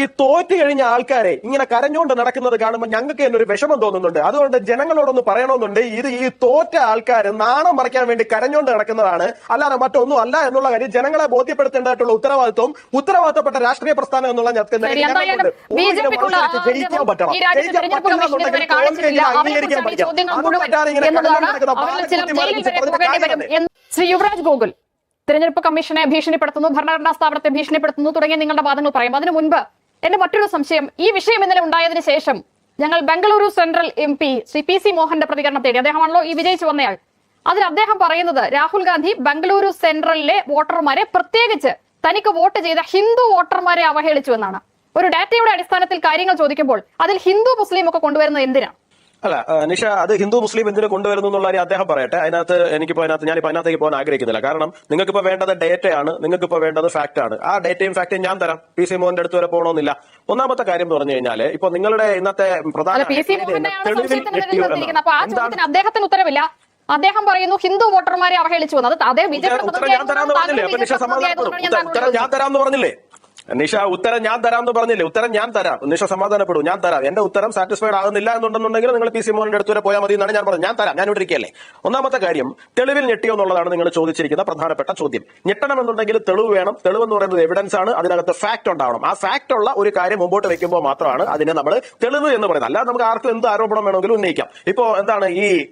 ഈ തോറ്റ് കഴിഞ്ഞ ആൾക്കാരെ ഇങ്ങനെ കരഞ്ഞുകൊണ്ട് നടക്കുന്നത് കാണുമ്പോൾ ഞങ്ങൾക്ക് എന്നൊരു ഒരു വിഷമം തോന്നുന്നുണ്ട്. അതുകൊണ്ട് ജനങ്ങളോടൊന്ന് പറയണമെന്നുണ്ട്. ഇത് ഈ തോറ്റ ആൾക്കാർ നാണം മറയ്ക്കാൻ വേണ്ടി കരഞ്ഞുകൊണ്ട് നടക്കുന്നതാണ്. അല്ലാതെ മറ്റൊന്നും അല്ല എന്നുള്ള കാര്യം ജനങ്ങളെ ബോധ്യപ്പെടുത്തേണ്ടതായിട്ടുള്ള ഉത്തരവാദിത്വം ഉത്തരവാദിത്തപ്പെട്ട രാഷ്ട്രീയ പ്രസ്ഥാനം എന്നുള്ള ശ്രീ യുവരാജ് ഗോകുൽ തിരഞ്ഞെടുപ്പ് കമ്മീഷനെ ഭീഷണിപ്പെടുത്തുന്നു ഭരണഘടനാ സ്ഥാപനത്തെ ഭീഷണിപ്പെടുത്തുന്നു തുടങ്ങിയ നിങ്ങളുടെ വാദങ്ങൾ പറയും അതിനു മുൻപ് എന്റെ മറ്റൊരു സംശയം ഈ വിഷയം ഇന്നലെ ഉണ്ടായതിനു ശേഷം ഞങ്ങൾ Bengaluru central M P Shri P C മോഹന്റെ പ്രതികരണം തേടി. അദ്ദേഹമാണല്ലോ ഈ വിജയിച്ചു വന്നയാൾ. അതിൽ അദ്ദേഹം പറയുന്നത് രാഹുൽ ഗാന്ധി ബംഗളൂരു സെൻട്രലിലെ വോട്ടർമാരെ പ്രത്യേകിച്ച് തനിക്ക് വോട്ട് ചെയ്ത ഹിന്ദു വോട്ടർമാരെ അവഹേളിച്ചു എന്നാണ്. ഒരു ഡാറ്റയുടെ അടിസ്ഥാനത്തിൽ കാര്യങ്ങൾ ചോദിക്കുമ്പോൾ അതിൽ ഹിന്ദു മുസ്ലിം ഒക്കെ കൊണ്ടുവരുന്നത് എന്തിനാണ് അല്ല നിഷ അത് ഹിന്ദു മുസ്ലിം എന്തിനു കൊണ്ടുവരുന്നു എന്നുള്ള കാര്യം അദ്ദേഹം പറയട്ടെ. അതിനകത്ത് എനിക്കിപ്പോ അതിനകത്ത് ഞാനിപ്പോ അതിനകത്തേക്ക് പോകാൻ ആഗ്രഹിക്കുന്നില്ല. കാരണം നിങ്ങൾക്കിപ്പോ വേണ്ടത് ഡേറ്റയാണ് നിങ്ങൾക്കിപ്പോ വേണ്ടത് ഫാക്ട് ആണ് ആ ഡേറ്റയും ഫാക്റ്റും ഞാൻ തരാം. പി സി മോഹന്റെ അടുത്ത് വരെ പോകണമെന്നില്ല ഒന്നാമത്തെ കാര്യം എന്ന് പറഞ്ഞു കഴിഞ്ഞാൽ ഇപ്പൊ നിങ്ങളുടെ ഇന്നത്തെ പ്രധാന അദ്ദേഹത്തിന് ഉത്തരവില്ല. അദ്ദേഹം പറയുന്നു ഹിന്ദു വോട്ടർമാരെ അവഹേളിച്ചു വന്നത് അദ്ദേഹം ഞാൻ തരാന്ന് പറഞ്ഞില്ലേ? ഞാൻ തരാമെന്ന് പറഞ്ഞില്ലേ? നിഷ ഉത്തരം ഞാൻ തരാം എന്ന് പറഞ്ഞില്ലേ? ഉത്തരം ഞാൻ തരാം. നിഷ സമാധാനപ്പെടും. ഞാൻ തരാം. എന്റെ ഉത്തരം സാറ്റിസ്ഫൈഡ് ആകുന്നില്ല എന്നുണ്ടെന്നുണ്ടെങ്കിൽ നിങ്ങൾ പി സി മോഹന്റെ അടുത്ത് വരെ പോയാൽ മതി എന്നാണ് ഞാൻ പറഞ്ഞത്. ഞാൻ തരാം. ഞാൻ ഇവിടെ ഒന്നാമത്തെ കാര്യം തെളിവിൽ ഞെട്ടിയോ എന്നുള്ളതാണ് നിങ്ങൾ ചോദിച്ചിരിക്കുന്ന പ്രധാനപ്പെട്ട ചോദ്യം. ഞെട്ടണം എന്നുണ്ടെങ്കിൽ തെളിവ് വേണം. തെളിവ് എന്ന് പറയുന്നത് എവിഡൻസ് ആണ്. അതിനകത്ത് ഫാക്ട് ഉണ്ടാവണം. ആ ഫാക്ട് ഉള്ള ഒരു കാര്യം മുമ്പോട്ട് വെക്കുമ്പോൾ മാത്രമാണ് അതിനെ നമ്മൾ തെളിവ് എന്ന് പറയുന്നത്. അല്ലാതെ നമുക്ക് ആർക്കും എന്ത് ആരോപണം വേണമെങ്കിലും ഉന്നയിക്കാം. ഇപ്പോ എന്താണ് ഈ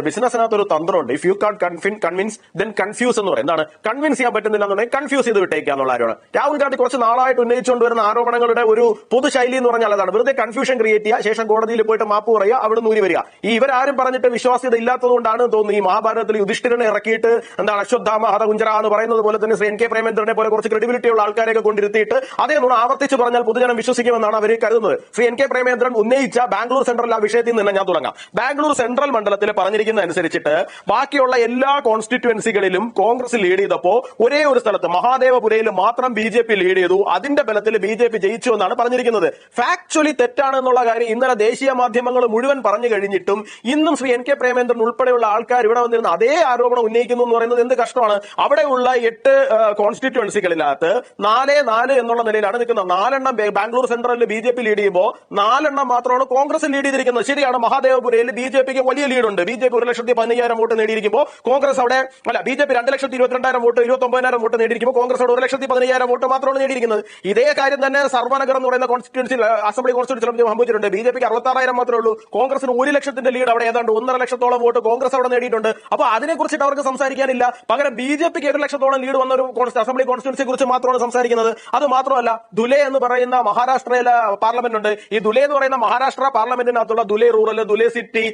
ബിസിനസ്സിനകത്ത് ഒരു തന്ത്രമുണ്ട്. If you can convince then confuse എന്ന് പറയും. എന്താണ്? കൺവിൻസ് ചെയ്യാൻ പറ്റുന്നില്ല എന്നുണ്ടെങ്കിൽ കൺഫ്യൂസ് ചെയ്ത് വിട്ടേക്കുക എന്നുള്ള രാഹുൽ ഗാന്ധി കുറച്ച് നാളായിട്ട് ഉന്നയിച്ചുകൊണ്ട് വരുന്ന ആരോപണങ്ങളുടെ ഒരു പൊതുശൈലി എന്ന് പറഞ്ഞാൽ അതാണ്. വെറുതെ കൺഫ്യൂഷൻ ക്രിയേറ്റ് ചെയ്യുക ശേഷം കോടതിയിൽ പോയിട്ട് മാപ്പ് പറയുക അവിടെ നൂരി വരിക. ഈ ഇവരാരും പറഞ്ഞിട്ട് വിശ്വാസ്യത ഇല്ലാത്തതുകൊണ്ടാണ് തോന്നുന്നു ഈ മഹാഭാരതത്തിൽ യുധിഷ്ഠിരനെ ഇറക്കിയിട്ട് എന്താണ് അശ്വത്ഥാമ ഹതകുഞ്ചര എന്ന് പറയുന്നത് പോലെ തന്നെ ശ്രീ എൻ കെ പ്രേമേന്ദ്രനെ പോലെ കുറച്ച് ക്രെഡിബിലിറ്റി ഉള്ള ആൾക്കാരെയൊക്കെ കൊണ്ടിരുത്തിയിട്ട് അതേ നുണ ആവർത്തിച്ച് പറഞ്ഞാൽ പൊതുജനം വിശ്വസിക്കുമെന്നാണ് അവർ കരുതുന്നത്. ശ്രീ എൻ കെ പ്രേമേന്ദ്രൻ ഉന്നയിച്ച ബാംഗ്ലൂർ സെൻട്രൽ ആ വിഷയത്തിൽ നിന്ന് ഞാൻ തുടങ്ങാം. ബാംഗ്ലൂർ സെൻട്രൽ മണ്ഡലത്തിൽ പറഞ്ഞിരിക്കുന്ന അനുസരിച്ചിട്ട് ബാക്കിയുള്ള എല്ലാ കോൺസ്റ്റിറ്റ്യുവൻസികളിലും കോൺഗ്രസ് ലീഡ് ചെയ്തപ്പോ ഒരേ ഒരു സ്ഥലത്ത് മഹാദേവപുരയിൽ മാത്രം ബി ജെ പി ലീഡ് ചെയ്തു. അതിന്റെ ബലത്തിൽ ബി ജെ പി ജയിച്ചു എന്നാണ് പറഞ്ഞിരിക്കുന്നത്. ഫാക്ച്വലി തെറ്റാണ് എന്നുള്ള കാര്യം ഇന്നലെ ദേശീയ മാധ്യമങ്ങൾ മുഴുവൻ പറഞ്ഞു കഴിഞ്ഞിട്ടും ഇന്നും ശ്രീ എൻ കെ പ്രേമേന്ദ്രൻ ഉൾപ്പെടെയുള്ള ആൾക്കാർ ഇവിടെ വന്നിരുന്ന അതേ ആരോപണം ഉന്നയിക്കുന്നു എന്ന് പറയുന്നത് എന്ത് കഷ്ടമാണ്? അവിടെയുള്ള എട്ട് കോൺസ്റ്റിറ്റ്യുവൻസികളിനകത്ത് നാല് നാല് എന്നുള്ള നിലയിലാണ് നിൽക്കുന്നത്. നാലെണ്ണം ബാംഗ്ലൂർ സെൻട്രലിൽ ബി ജെ പി ലീഡ് ചെയ്യുമ്പോൾ നാലെണ്ണം മാത്രമാണ് കോൺഗ്രസ് ലീഡ് ചെയ്തിരിക്കുന്നത്. ശരിയാണ് മഹാദേവപുരയിൽ ബി ജെ പിക്ക് വലിയ ലീഡുണ്ട് ബി ജെ പി ഒരു ലക്ഷത്തി പതിനയ്യായിരം വോട്ട് നേടിയിരിക്കുമ്പോൾ കോൺഗ്രസ് അവിടെ അല്ല ബി ജെ പി രണ്ട് ലക്ഷത്തി ഇരുപത്തിരണ്ടായിരം വോട്ട് ഇരുപത്തി ഒമ്പതിനായിരം വോട്ട് നേടിയിരിക്കുമ്പോൾ കോൺഗ്രസ് അവിടെ ഒരു ലക്ഷത്തി പതിനയ്യായിരം വോട്ട് മാത്രമാണ് നേടിയിരിക്കുന്നത്. ഇതേ കാര്യം തന്നെ സർവനഗർ എന്ന് പറയുന്ന കോൺസ്റ്റിറ്റ്യൻസിൽ അസംബ്ലി കോൺസ്റ്റിറ്റ്യൻസി സംഭവിച്ചിട്ടുണ്ട്. ബി ജെ പിക്ക് അറുപത്താറായിരം മാത്രമേ ഉള്ളൂ. കോൺഗ്രസിന് ഒരു ലക്ഷത്തിന്റെ ലീഡ് അവിടെ ഏതാണ്ട് ഒന്നര ലക്ഷത്തോളം വോട്ട് കോൺഗ്രസ് അവിടെ നേടിയിട്ടുണ്ട്. അപ്പൊ അതിനെ കുറിച്ചിട്ട് അവർക്ക് സംസാരിക്കാനില്ല. പകരം ബി ജെ പിക്ക് ഒരു ലക്ഷത്തോളം ലീഡ് വന്ന ഒരു അസംബ്ലി കോൺസ്റ്റിറ്റ്യൻസിയെ കുറിച്ച് മാത്രമാണ് സംസാരിക്കുന്നത്. അത് മാത്രമല്ല ദുലെ എന്ന് പറയുന്ന മഹാരാഷ്ട്രയിലെ പാർലമെന്റ് ഉണ്ട്. ഈ ദുലെ എന്ന് പറയുന്ന മഹാരാഷ്ട്ര പാർലമെന്റിനകത്തുള്ള ദുലെ റൂറൽ ദുലെ സിറ്റി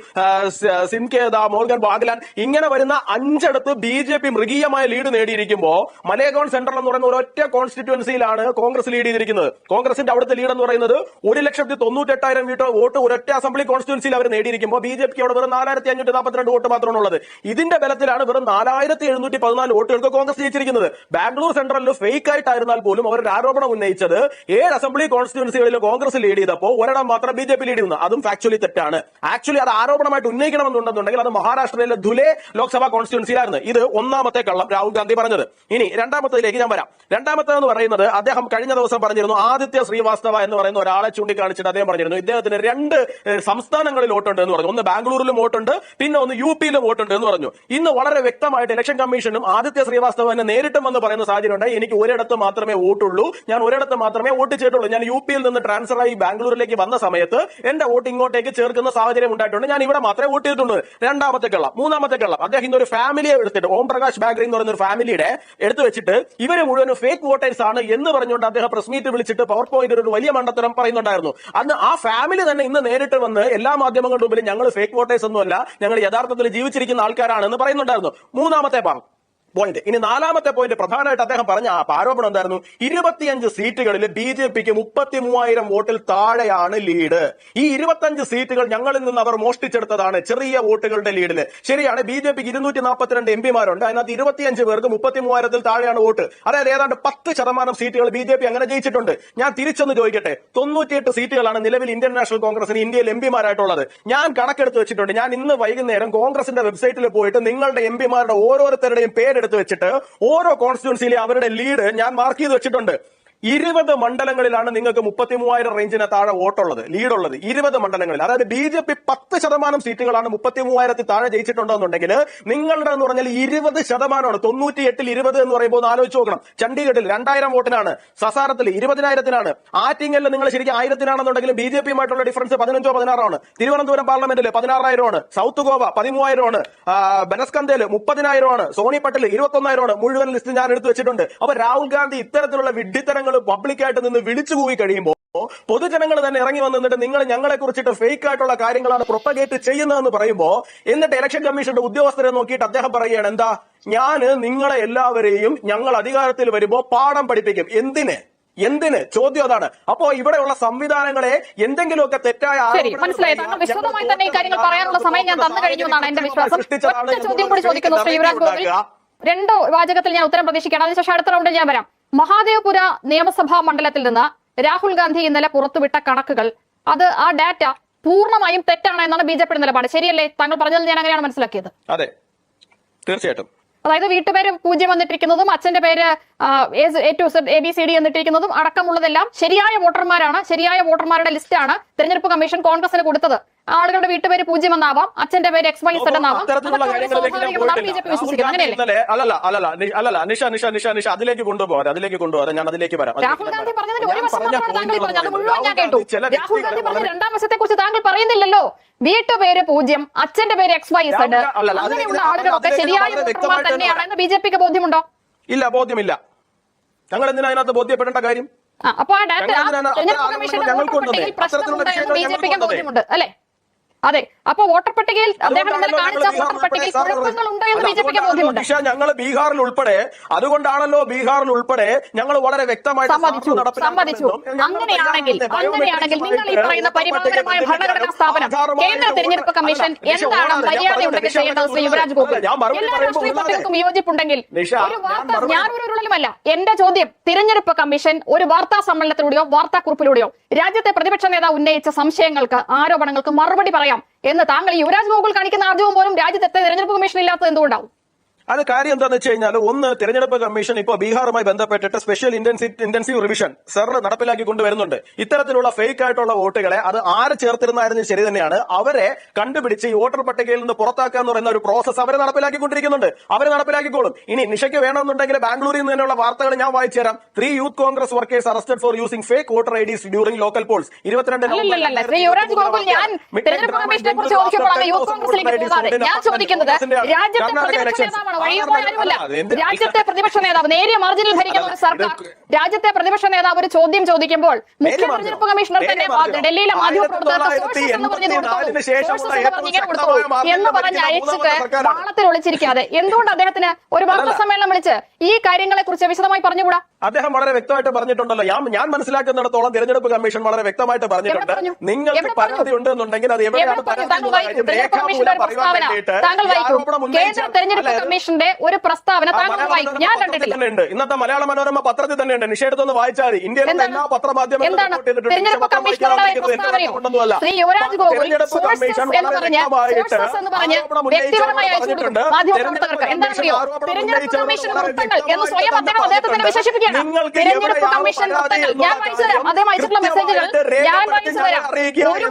സിംകേദ മോർഗൻ ബാഗ്ലാൻ ഇങ്ങനെ വരുന്ന അഞ്ചിടത്ത് ബി ജെ പി മൃഗീയമായ ലീഡ് നേടിയിരിക്കുമ്പോൾ മലേഗോൺ സെൻട്രൽ എന്ന് പറയുന്ന ഒരൊറ്റ കോൺസ്റ്റിറ്റ്യുവൻസിയിലാണ് കോൺഗ്രസ് ലീഡ് ചെയ്തിരിക്കുന്നത്. കോൺഗ്രസിന്റെ അവിടുത്തെ ലീഡ് എന്ന് പറയുന്നത് ഒരു ലക്ഷത്തി തൊണ്ണൂറ്റെട്ടായിരം വീട്ട് വോട്ട് ഒരൊറ്റ അസംബ്ലി കോൺസ്റ്റിറ്റ്യൻസിയിൽ അവർ നേടിയിരിക്കുമ്പോൾ ബി ജെ പിക്ക് അവിടെ വെറും നാലായിരത്തി അഞ്ഞൂറ്റി നാൽപ്പത്തിരണ്ട് വോട്ട് മാത്രമാണ് ഉള്ളത് ഇതിന്റെ ബലത്തിലാണ് വെറും നാലായിരത്തി എഴുന്നൂറ്റി പതിനാല് വോട്ടുകൾക്ക് കോൺഗ്രസ് ജയിച്ചിരിക്കുന്നത്. ബാംഗ്ലൂർ സെൻട്രലിൽ ഫേക്ക് ആയിട്ടായിരുന്നാൽ പോലും അവർ ആരോപണം ഉന്നയിച്ചത് ഏഴ് അസംബ്ലി കോൺസ്റ്റിറ്റ്യൻസികളിൽ കോൺഗ്രസ് ലീഡ് ചെയ്തപ്പോൾ ഒരിടം മാത്രം ബി ജെ പി ലീഡ് ചെയ്യുന്നു. അതും ഫാക്ച്വലി തെറ്റാണ്. ആക്ച്വലി അത് ആരോപണമായിട്ട് ഉന്നയിക്കണമെന്നുണ്ടെന്നുണ്ടെങ്കിൽ അത് മഹാരാഷ്ട്രയിലെ ധുലെ ലോക്സഭാ കോൺസ്റ്റിറ്റ്യൻസിയിലായിരുന്നു ഇത് ഒന്നാമത്തെ കള്ളം രാഹുൽ ഗാന്ധി പറഞ്ഞത്. ഇനി രണ്ടാമത്തേക്ക് ഞാൻ വരാം. രണ്ടാമത്തേന്ന് പറയുന്നത് അദ്ദേഹം കഴിഞ്ഞ ദിവസം പറഞ്ഞിരുന്നു ആദിത്യ ശ്രീവാസ്തവ എന്ന് പറയുന്ന ഒരാളെ ചൂണ്ടിക്കാണിച്ചിട്ട് അദ്ദേഹം പറഞ്ഞിരുന്നു ഇദ്ദേഹത്തിന് രണ്ട് സംസ്ഥാനങ്ങളിൽ വോട്ടുണ്ട് എന്ന് പറഞ്ഞു. ഒന്ന് ബാംഗ്ലൂരിലും വോട്ടുണ്ട് പിന്നെ ഒന്ന് യു പിയിലും വോട്ടുണ്ട് എന്ന് പറഞ്ഞു. ഇന്ന് വളരെ വ്യക്തമായിട്ട് ഇലക്ഷൻ കമ്മീഷനും ആദിത്യ ശ്രീവാസ്തവനെ നേരിട്ടും വന്ന് പറയുന്ന സാഹചര്യം ഉണ്ടായി എനിക്ക് ഒരിടത്ത് മാത്രമേ വോട്ടുള്ളൂ. ഞാൻ ഒരിടത്ത് മാത്രമേ വോട്ട് ചെയ്തിട്ടുള്ളൂ. ഞാൻ യു പിയിൽ നിന്ന് ട്രാൻസ്ഫർ ആയി ബാംഗ്ലൂരിലേക്ക് വന്ന സമയത്ത് എന്റെ വോട്ട് ഇങ്ങോട്ടേക്ക് ചേർക്കുന്ന സാഹചര്യം ഉണ്ടായിട്ടുണ്ട്. ഞാൻ ഇവിടെ മാത്രമേ വോട്ട് ചെയ്തിട്ടുള്ളൂ. രണ്ടാമത്തെ കള്ളം മൂന്നാമത്തെ കള്ളം. അദ്ദേഹം ഇന്ന് ഒരു ഫാമിലിയെ എടുത്തിട്ട് ഓം പ്രകാശ് ബാഗ്രി എന്ന് പറയുന്ന ഒരു ഫാമിലിയുടെ എടുത്തു വെച്ചിട്ട് ഇവർ മുഴുവൻ ഫേക്ക് വോട്ടേഴ്സ് ആണ് എന്ന് പറഞ്ഞുകൊണ്ട് അദ്ദേഹം പ്രസ് മീറ്റ് വിളിച്ചിട്ട് പവർ പോയിന്റ് ഒരു വലിയ മണ്ഡത്തരം പറയുന്നുണ്ടായിരുന്നു. അന്ന് ആ ഫാമിലി തന്നെ ഇന്ന് നേരിട്ട് വന്ന് എല്ലാ മാധ്യമങ്ങളുടെ മുമ്പിൽ ഞങ്ങൾ ഫേക്ക് വോട്ടേഴ്സ് ഒന്നുമല്ല ഞങ്ങൾ യഥാർത്ഥത്തിൽ ജീവിച്ചിരിക്കുന്ന ആൾക്കാരാണെന്ന് പറയുന്നുണ്ടായിരുന്നു. മൂന്നാമത്തെ ഭാഗം. പോയിന്റ് ഇനി നാലാമത്തെ പോയിന്റ് പ്രധാനമായിട്ട് അദ്ദേഹം പറഞ്ഞ ആരോപണം എന്തായിരുന്നു? ഇരുപത്തിയഞ്ച് സീറ്റുകളിൽ ബി ജെ പിക്ക് മുപ്പത്തി മൂവായിരം വോട്ടിൽ താഴെയാണ് ലീഡ്. ഈ ഇരുപത്തഞ്ച് സീറ്റുകൾ ഞങ്ങളിൽ നിന്ന് അവർ മോഷ്ടിച്ചെടുത്തതാണ് ചെറിയ വോട്ടുകളുടെ ലീഡിൽ. ശരിയാണ് ബി ജെ പിക്ക് ഇരുന്നൂറ്റി നാൽപ്പത്തിരണ്ട് എം പിമാരുണ്ട്. അതിനകത്ത് ഇരുപത്തിയഞ്ച് പേർക്ക് മുപ്പത്തി മൂവായിരത്തിൽ താഴെയാണ് വോട്ട്. അതായത് ഏതാണ്ട് പത്ത് ശതമാനം സീറ്റുകൾ ബി ജെ പി അങ്ങനെ ജയിച്ചിട്ടുണ്ട്. ഞാൻ തിരിച്ചൊന്ന് ചോദിക്കട്ടെ തൊണ്ണൂറ്റിയെട്ട് സീറ്റുകളാണ് നിലവിൽ ഇന്ത്യൻ നാഷണൽ കോൺഗ്രസിന് ഇന്ത്യയിൽ എം പിമാരായിട്ടുള്ളത്. ഞാൻ കണക്കെടുത്ത് വെച്ചിട്ടുണ്ട്. ഞാൻ ഇന്ന് വൈകുന്നേരം കോൺഗ്രസിന്റെ വെബ്സൈറ്റിൽ പോയിട്ട് നിങ്ങളുടെ എം പിമാരുടെ ഓരോരുത്തരുടെയും പേരെടുത്ത് വെച്ചിട്ട് ഓരോ കോൺസ്റ്റിറ്റ്യുവൻസിയിലെ അവരുടെ ലീഡ് ഞാൻ മാർക്ക് ചെയ്ത് വെച്ചിട്ടുണ്ട്. ഇരുപത് മണ്ഡലങ്ങളിലാണ് നിങ്ങൾക്ക് മുപ്പത്തി മൂവായിരം റേഞ്ചിന് താഴെ വോട്ടുള്ളത് ലീഡുള്ളത്. ഇരുപത് മണ്ഡലങ്ങളിൽ. അതായത് ബി ജെ പി പത്ത് ശതമാനം സീറ്റുകളാണ് മുപ്പത്തി മൂവായിരത്തി താഴെ ജയിച്ചിട്ടുണ്ടെന്നുണ്ടെങ്കിൽ നിങ്ങളുടെ എന്ന് പറഞ്ഞാൽ ഇരുപത് ശതമാനമാണ്. തൊണ്ണൂറ്റി എട്ടിൽ ഇരുപത് എന്ന് പറയുമ്പോൾ ഒന്ന് ആലോചിച്ച് നോക്കണം. ചണ്ഡീഗഡിൽ രണ്ടായിരം വോട്ടിനാണ്. സസാരത്തിൽ ഇരുപതിനായിരത്തിനാണ്. ആറ്റിങ്ങലിൽ നിങ്ങൾ ശരിക്കും ആയിരത്തിനാണെന്നുണ്ടെങ്കിലും ബി ജെ പിയുമായിട്ടുള്ള ഡിഫറൻസ് പതിനഞ്ചോ പതിനാറോ ആണ് തിരുവനന്തപുരം പാർലമെന്റിൽ പതിനാറായിരമാണ്. സൗത്ത് ഗോവ പതിമൂവായിരമാണ്. ബനസ്കന്തയിൽ മുപ്പതിനായിരമാണ്. സോണിപ്പട്ടിൽ ഇരുപത്തൊന്നായിരമാണ്. മുഴുവൻ ലിസ്റ്റ് ഞാൻ എടുത്തു വെച്ചിട്ടുണ്ട്. അപ്പൊ രാഹുൽ ഗാന്ധി ഇത്തരത്തിലുള്ള വിഡ്ഢിത്തരങ്ങൾ പബ്ലിക്കായിട്ട് നിന്ന് വിളിച്ചു കൂവി കഴിയുമ്പോൾ പൊതുജനങ്ങൾ തന്നെ ഇറങ്ങി വന്നിട്ട് നിങ്ങൾ ഞങ്ങളെ കുറിച്ചിട്ട് ഫേക്ക് ആയിട്ടുള്ള കാര്യങ്ങളാണ് പ്രൊപ്പഗേറ്റ് ചെയ്യുന്നതെന്ന് പറയുമ്പോൾ എന്നിട്ട് ഇലക്ഷൻ കമ്മീഷന്റെ ഉദ്യോഗസ്ഥരെ നോക്കിയിട്ട് അദ്ദേഹം പറയുകയാണ് എന്താ? ഞാൻ നിങ്ങളെ എല്ലാവരെയും ഞങ്ങൾ അധികാരത്തിൽ വരുമ്പോ പാഠം പഠിപ്പിക്കും. എന്തിന്? എന്തിന്? ചോദ്യം അതാണ്. അപ്പോ ഇവിടെയുള്ള സംവിധാനങ്ങളെ എന്തെങ്കിലുമൊക്കെ തെറ്റായ മനസ്സിലായി. താങ്കൾ വിശദമായി തന്നെ ഈ കാര്യങ്ങൾ പറയാനുള്ള സമയം ഞാൻ തന്നു കഴിഞ്ഞു എന്നാണ് എന്റെ വിശ്വാസം. ചോദ്യം കൂടി ചോദിക്കുന്നു ശ്രീ രണ്ട് വാചകത്തിൽ ഞാൻ ഉത്തരം പ്രതീക്ഷിക്കണം അതിനുശേഷം അടുത്ത റൗണ്ടിൽ ഞാൻ വരാം. മഹാദേവപുര നിയമസഭാ മണ്ഡലത്തിൽ നിന്ന് രാഹുൽ ഗാന്ധി ഇന്നലെ പുറത്തുവിട്ട കണക്കുകൾ അത് ആ ഡാറ്റ പൂർണമായും തെറ്റാണ് എന്നാണ് ബി ജെ പിയുടെ നിലപാട്. ശരിയല്ലേ? താങ്കൾ പറഞ്ഞത് ഞാൻ അങ്ങനെയാണ് മനസ്സിലാക്കിയത്. അതെ. തീർച്ചയായിട്ടും. അതായത് വീട്ടുപേര് പൂജ്യം വന്നിട്ടിരിക്കുന്നതും അച്ഛന്റെ പേര് എ ബി സി ഡി എന്നിട്ടിരിക്കുന്നതും അടക്കമുള്ളതെല്ലാം ശരിയായ വോട്ടർമാരാണ് ശരിയായ വോട്ടർമാരുടെ ലിസ്റ്റാണ് തെരഞ്ഞെടുപ്പ് കമ്മീഷൻ കോൺഗ്രസിന് കൊടുത്തത്. ആളുകളുടെ വീട്ടുപേര് പൂജ്യം എന്നാവാം അച്ഛന്റെ പേര് എക്സ് വൈ സെഡ് എന്നാവാം. അത്തരത്തിലുള്ള അതൊക്കെ വളരെ കാര്യങ്ങളിലേക്ക് ഞാൻ സ്വാഭാവികമെന്നാണ് ബി ജെ പി പോയിട്ടില്ല. വിശ്വസിക്കുന്നത് അങ്ങനെയല്ലേ? ഇന്നലെ അല്ലല്ല അല്ലല്ല അല്ലല്ല നിഷ നിഷ നിഷ നിഷ അതിലേക്ക് കൊണ്ടുപോകാം അതിലേക്ക് കൊണ്ടുപോകാം. ഞാൻ അതിലേക്ക് വരാം. രാഹുൽ ഗാന്ധി. ഒരു വശം താങ്കൾ അത് എന്ന് മുഴുവൻ ഞാൻ കേട്ടു. ഗാന്ധി രാഹുൽ ഗാന്ധി പറഞ്ഞ രണ്ടാം വശത്തെ കുറിച്ച് താങ്കൾ പറയുന്നില്ലല്ലോ. വീട്ടുപേര് പൂജ്യം അച്ഛന്റെ പേര് എക്സ് വൈ സെഡ് അങ്ങനെയുള്ള ആളുകളൊക്കെ ശരിയായ വോട്ടർമാർ ബി ജെ പിക്ക് ബോധ്യമുണ്ടോ? ഇല്ല ബോധ്യമില്ല. ഞങ്ങൾ എന്തിനാ അതിനകത്ത് ബോധ്യപ്പെടേണ്ട കാര്യം? അപ്പൊ ആ ഡാറ്റ തെരഞ്ഞെടുപ്പ് കമ്മീഷന്റെ ഞങ്ങൾക്ക് വോട്ടർ ഉണ്ടെന്നേ. പട്ടികയിൽ പ്രശ്നമുണ്ട് എന്ന് ബി ജെ പിക്ക് ബോധ്യമുണ്ട് അല്ലെ? അതെ അപ്പൊ വോട്ടർ പട്ടികയിൽ അദ്ദേഹം ഇന്നലെ കാണിച്ച ഞങ്ങൾ വോട്ടർ പട്ടികയിൽ ബീഹാറിൽ ഉൾപ്പെടെ എന്ന് ബി ജെ പിക്ക് അതുകൊണ്ടാണല്ലോ ബോധ്യമുണ്ട് ഞങ്ങൾ ബീഹാറിൽ ഉൾപ്പെടെ. അതുകൊണ്ടാണല്ലോ ബീഹാറിൽ ഉൾപ്പെടെ ഞങ്ങൾ വളരെ വ്യക്തമായിട്ട് സമ്മതിച്ചു സമ്മതിച്ചു. അങ്ങനെയാണെങ്കിൽ അങ്ങനെയാണെങ്കിൽ നിങ്ങൾ ഈ പറയുന്ന പരിപാലനമായ ഭരണഘടനാ സ്ഥാപനം കേന്ദ്ര തെരഞ്ഞെടുപ്പ് കമ്മീഷൻ എന്താണ് മര്യാദയുണ്ടെങ്കിൽ ചെയ്യേണ്ടത് ശ്രീ യുവരാജ് ഗോകുൽ എല്ലാ രാഷ്ട്രീയ പാർട്ടികൾക്കും വിയോജിപ്പുണ്ടെങ്കിൽ നിഷ, ഒരു വാർത്ത ഞാൻ ഒരു ഉരുളലുമല്ല. എന്റെ ചോദ്യം തിരഞ്ഞെടുപ്പ് കമ്മീഷൻ ഒരു വാർത്താ സമ്മേളനത്തിലൂടെയോ വാർത്താക്കുറിപ്പിലൂടെയോ രാജ്യത്തെ പ്രതിപക്ഷ നേതാവ് ഉന്നയിച്ച സംശയങ്ങൾക്ക് ആരോപണങ്ങൾക്ക് മറുപടി പറയാം എന്ന് താങ്കൾ യുവരാജ് ഗോകുൽ കാണിക്കുന്ന ആർജവും പോലും രാജ്യത്തെ തെരഞ്ഞെടുപ്പ് കമ്മീഷൻ ഇല്ലാത്തത് എന്തുകൊണ്ടാവും? അത് കാര്യം എന്താണെന്ന് വെച്ച് കഴിഞ്ഞാൽ ഒന്ന് തെരഞ്ഞെടുപ്പ് കമ്മീഷൻ ഇപ്പോൾ ബീഹാറുമായി ബന്ധപ്പെട്ടിട്ട് special intensive intensive revision server നടപ്പിലാക്കി കൊണ്ടുവരുന്നുണ്ട്. ഇത്തരത്തിലുള്ള ഫേക്ക് ആയിട്ടുള്ള വോട്ടുകളെ അത് ആര് ചേർത്തിരുന്നായിരുന്നു ശരി തന്നെയാണ്. അവരെ കണ്ടുപിടിച്ച് ഈ വോട്ടർ പട്ടികയിൽ നിന്ന് പുറത്താക്കുക എന്ന് പറയുന്ന ഒരു പ്രോസസ് അവരെ നടപ്പിലാക്കിക്കൊണ്ടിരിക്കുന്നുണ്ട്. അവരെ നടപ്പിലാക്കിക്കോളും. ഇനി നിഷയ്ക്ക് വേണമെന്നുണ്ടെങ്കിൽ ബാംഗ്ലൂരിൽ നിന്ന് തന്നെയുള്ള വാർത്തകൾ ഞാൻ വായിച്ചു തരാം. Three youth Congress workers arrested for using fake voter IDs during local polls ഇരുപത്തിരണ്ട് ഞാൻ ചോദിക്കുന്നത് രാജ്യത്തെ രാജ്യത്തെ പ്രതിപക്ഷ നേതാവ് നേരിയ മാർജിനിൽ ഭരിക്കുന്ന ഒരു സർക്കാർ രാജ്യത്തെ പ്രതിപക്ഷ നേതാവ് ഒരു ചോദ്യം ചോദിക്കുമ്പോൾ മുഖ്യ തെരഞ്ഞെടുപ്പ് കമ്മീഷണർ തന്നെ ഡൽഹിയിലെ മാധ്യമപ്രവർത്തകർക്ക് എന്ന് പറഞ്ഞു അയച്ചിട്ട് ഒളിച്ചിരിക്കാതെ എന്തുകൊണ്ട് അദ്ദേഹത്തിന് ഒരു വാർത്താ സമ്മേളനം വിളിച്ച് ഈ കാര്യങ്ങളെ കുറിച്ച് വിശദമായി പറഞ്ഞുകൂടാ? അദ്ദേഹം വളരെ വ്യക്തമായിട്ട് പറഞ്ഞിട്ടുണ്ടല്ലോ. ഞാൻ ഞാൻ മനസ്സിലാക്കുന്നിടത്തോളം തിരഞ്ഞെടുപ്പ് കമ്മീഷൻ വളരെ വ്യക്തമായിട്ട് പറഞ്ഞിട്ടുണ്ട്? നിങ്ങൾക്ക് പരാതി? ഉണ്ടെന്നുണ്ടെങ്കിൽ അത് എവിടെയാണ് കമ്മീഷന്റെ ഒരു പ്രസ്താവന. ഞാൻ കണ്ടിട്ടില്ല. ഇന്നത്തെ മലയാള മനോരമ പത്രത്തിൽ തന്നെയുണ്ട്. നിഷേധത്തൊന്ന് വായിച്ചാൽ മതി. ഇന്ത്യയിലെ? എല്ലാ പത്രമാധ്യമങ്ങളും തെരഞ്ഞെടുപ്പ് കമ്മീഷൻ വൃത്തങ്ങൾ ഉണ്ടെന്നുണ്ടെങ്കിൽ ഞാൻ വായിച്ചു തരാം. കാര്യം അദ്ദേഹം അയച്ചിട്ടുള്ള മെസ്സേജുകൾ ഞാൻ രേഖപ്പെടുത്തി വായിച്ചു തരാം. ഒരു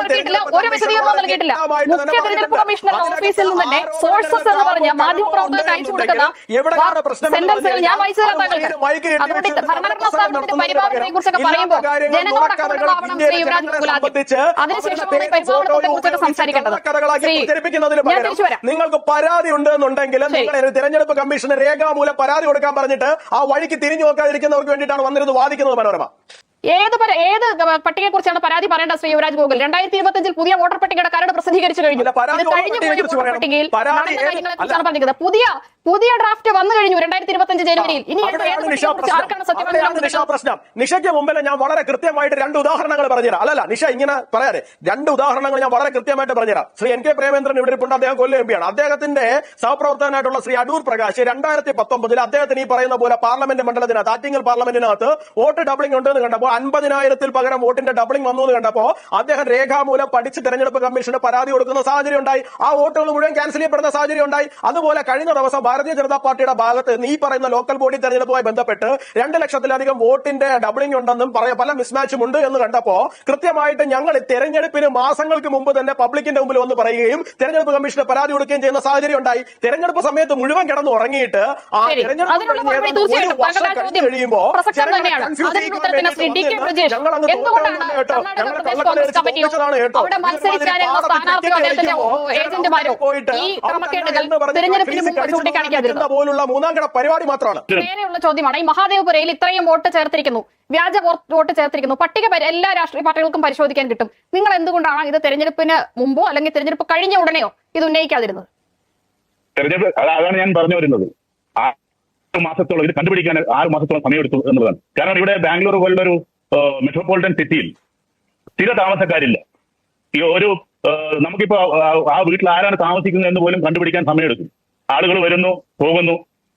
നൽകിയിട്ടില്ല ഒരു വിശദീകരണം നൽകിയിട്ടില്ല. മുഖ്യ തെരഞ്ഞെടുപ്പ് കമ്മീഷണറുടെ ഓഫീസിൽ നിന്ന് തന്നെ സോഴ്സസ് എന്ന് പറഞ്ഞ മാധ്യമപ്രവർത്തകർക്ക് അയച്ചു കൊടുക്കുന്ന എവിടെയാണ് പ്രശ്നം എന്ന് സെന്റൻസുകൾ ഞാൻ വായിച്ചു തരാം പറഞ്ഞാൽ താങ്കൾക്ക്. മൈക്ക് കെട്ടി അതുകൊണ്ട് ഭരണഘടനാ സ്ഥാപനത്തിന്റെ പരിപാലനത്തെ കുറിച്ചൊക്കെ പറയുമ്പോൾ ജനങ്ങളോട് ശ്രീ യുവരാജ് അതിനുശേഷമാണ് പരിപാലനത്തെ കുറിച്ചൊക്കെ സംസാരിക്കേണ്ടത്. ഞാൻ തിരിച്ചു വരാം. നിങ്ങൾക്ക് പരാതി ഉണ്ട് എന്നുണ്ടെങ്കിൽ നിങ്ങൾ തെരഞ്ഞെടുപ്പ് കമ്മീഷന് രേഖാമൂലം പരാതി കൊടുക്കാൻ പറഞ്ഞിട്ട് ആ വഴിക്ക് തിരിഞ്ഞു നോക്കാതിരിക്കുന്നവർക്ക് വേണ്ടിയിട്ടാണ് വന്നിരുന്ന് വാദിക്കുന്നത് മനോരമ. ഏത് ഏത് പട്ടികയെ കുറിച്ചാണ് പരാതി പറയേണ്ടത് ശ്രീ യുവരാജ് ഗോകുൽ? രണ്ടായിരത്തി ഇരുപത്തിയഞ്ചിൽ പുതിയ വോട്ടർ പട്ടികയുടെ കരട് പ്രസിദ്ധീകരിച്ചു കഴിഞ്ഞു. കഴിഞ്ഞു. പട്ടികയിൽ പറഞ്ഞിരിക്കുന്നത്. പുതിയ പുതിയ ഡ്രാഫ്റ്റ് വന്നു കഴിഞ്ഞു രണ്ടായിരത്തി ഇരുപത്തിയഞ്ച് ജനുവരിയിൽ. ഇനി പ്രശ്നം. ആർക്കാണ് സത്യം പ്രശ്നം. നിഷയ്ക്ക് മുമ്പിൽ ഞാൻ വളരെ കൃത്യമായിട്ട് രണ്ട് ഉദാഹരണങ്ങൾ പറഞ്ഞുതരാം. അല്ലല്ല നിഷ ഇങ്ങനെ പറയാതെ. രണ്ട് ഉദാഹരണങ്ങൾ ഞാൻ വളരെ കൃത്യമായിട്ട് പറഞ്ഞുതരാം. ശ്രീ എൻ കെ പ്രേമേന്ദ്രൻ ഇവിടെ ഇരിപ്പുണ്ട്. അദ്ദേഹം കൊല്ലം എം പിയാണ്. അദ്ദേഹത്തിന്റെ സഹപ്രവർത്തകനായിട്ടുള്ള ശ്രീ അടൂർ പ്രകാശ് രണ്ടായിരത്തി പത്തൊമ്പതിൽ അദ്ദേഹത്തിന് ഈ പറയുന്ന പോലെ പാർലമെന്റ് മണ്ഡലത്തിനകത്ത് ആറ്റിങ്ങൽ പാർലമെന്റിനകത്ത് വോട്ട് ഡബിളിംഗ് ഉണ്ടെന്ന് കണ്ടപ്പോൾ അൻപതിനായിരത്തിൽ പകരം വോട്ടിന്റെ ഡബിളിംഗ് വന്നു എന്ന് കണ്ടപ്പോ അദ്ദേഹം രേഖാമൂലം പഠിച്ച് തെരഞ്ഞെടുപ്പ് കമ്മീഷന് പരാതി കൊടുക്കുന്ന സാഹചര്യം ഉണ്ടായി ആ വോട്ടുകൾ മുഴുവൻ ക്യാൻസൽ ചെയ്യപ്പെടുന്ന സാഹചര്യം ഉണ്ടായി അതുപോലെ കഴിഞ്ഞ ദിവസം ഭാരതീയ ജനതാ പാർട്ടിയുടെ ഭാഗത്ത് നീ പറയുന്ന ലോക്കൽ ബോഡി തെരഞ്ഞെടുപ്പുമായി ബന്ധപ്പെട്ട് രണ്ട് ലക്ഷത്തിലധികം വോട്ടിന്റെ ഡബിളിംഗ് ഉണ്ടെന്നും പറയ പല മിസ്മാച്ചും ഉണ്ട് എന്ന് കണ്ടപ്പോ കൃത്യമായിട്ട് ഞങ്ങൾ തെരഞ്ഞെടുപ്പിന് മാസങ്ങൾക്ക് മുമ്പ് തന്നെ പബ്ലിക്കിന്റെ മുമ്പിൽ വന്ന് പറയുകയും തെരഞ്ഞെടുപ്പ് കമ്മീഷന് പരാതി കൊടുക്കുകയും ചെയ്യുന്ന സാഹചര്യം ഉണ്ടായി തെരഞ്ഞെടുപ്പ് സമയത്ത് മുഴുവൻ കിടന്ന് ഉറങ്ങിയിട്ട് ആ തെരഞ്ഞെടുപ്പ് അതിനുള്ള ഡി കെ ബ്രജേഷ് എന്തുകൊണ്ടാണ്. കർണാടക പ്രദേശ് കോൺഗ്രസ് കമ്മിറ്റിയോ അവിടെ മത്സരിച്ചാലുള്ള സ്ഥാനാർത്ഥിയോ അദ്ദേഹത്തിന്റെ ഏജന്റുമാരോ ഈ ക്രമക്കേടുകൾ തിരഞ്ഞെടുപ്പിന് മുമ്പ് കടിച്ചു പോലുള്ള മൂന്നാം കട പരിപാടി മാത്രമാണ്. നേരെയുള്ള ചോദ്യമാണ്. ഈ മഹാദേവപുരയിൽ ഇത്രയും വോട്ട് ചേർത്തിരിക്കുന്നു. വ്യാജ വോട്ട് ചേർത്തിരിക്കുന്നു. പട്ടിക എല്ലാ രാഷ്ട്രീയ പാർട്ടികൾക്കും പരിശോധിക്കാൻ കിട്ടും. നിങ്ങൾ എന്തുകൊണ്ടാണ് ഇത് തെരഞ്ഞെടുപ്പിന് മുമ്പോ അല്ലെങ്കിൽ തെരഞ്ഞെടുപ്പ് കഴിഞ്ഞ ഉടനെയോ ഇത് ഉന്നയിക്കാതിരുന്നത്? തെരഞ്ഞെടുപ്പ് അതാണ് ഞാൻ പറഞ്ഞു വരുന്നത്. മാസത്തോളം ഇത് കണ്ടുപിടിക്കാൻ ആറ് മാസത്തോളം സമയമെടുത്തു എന്നുള്ളതാണ്. കാരണം ഇവിടെ ബാംഗ്ലൂർ പോലുള്ള ഒരു മെട്രോപൊളിറ്റൻ സിറ്റിയിൽ സ്ഥിര താമസക്കാരില്ല. ഈ ഒരു നമുക്കിപ്പോ ആ- വീട്ടിൽ ആരാണ് താമസിക്കുന്നത് എന്ന് പോലും കണ്ടുപിടിക്കാൻ സമയമെടുക്കും. ആളുകൾ വരുന്നു പോകുന്നു.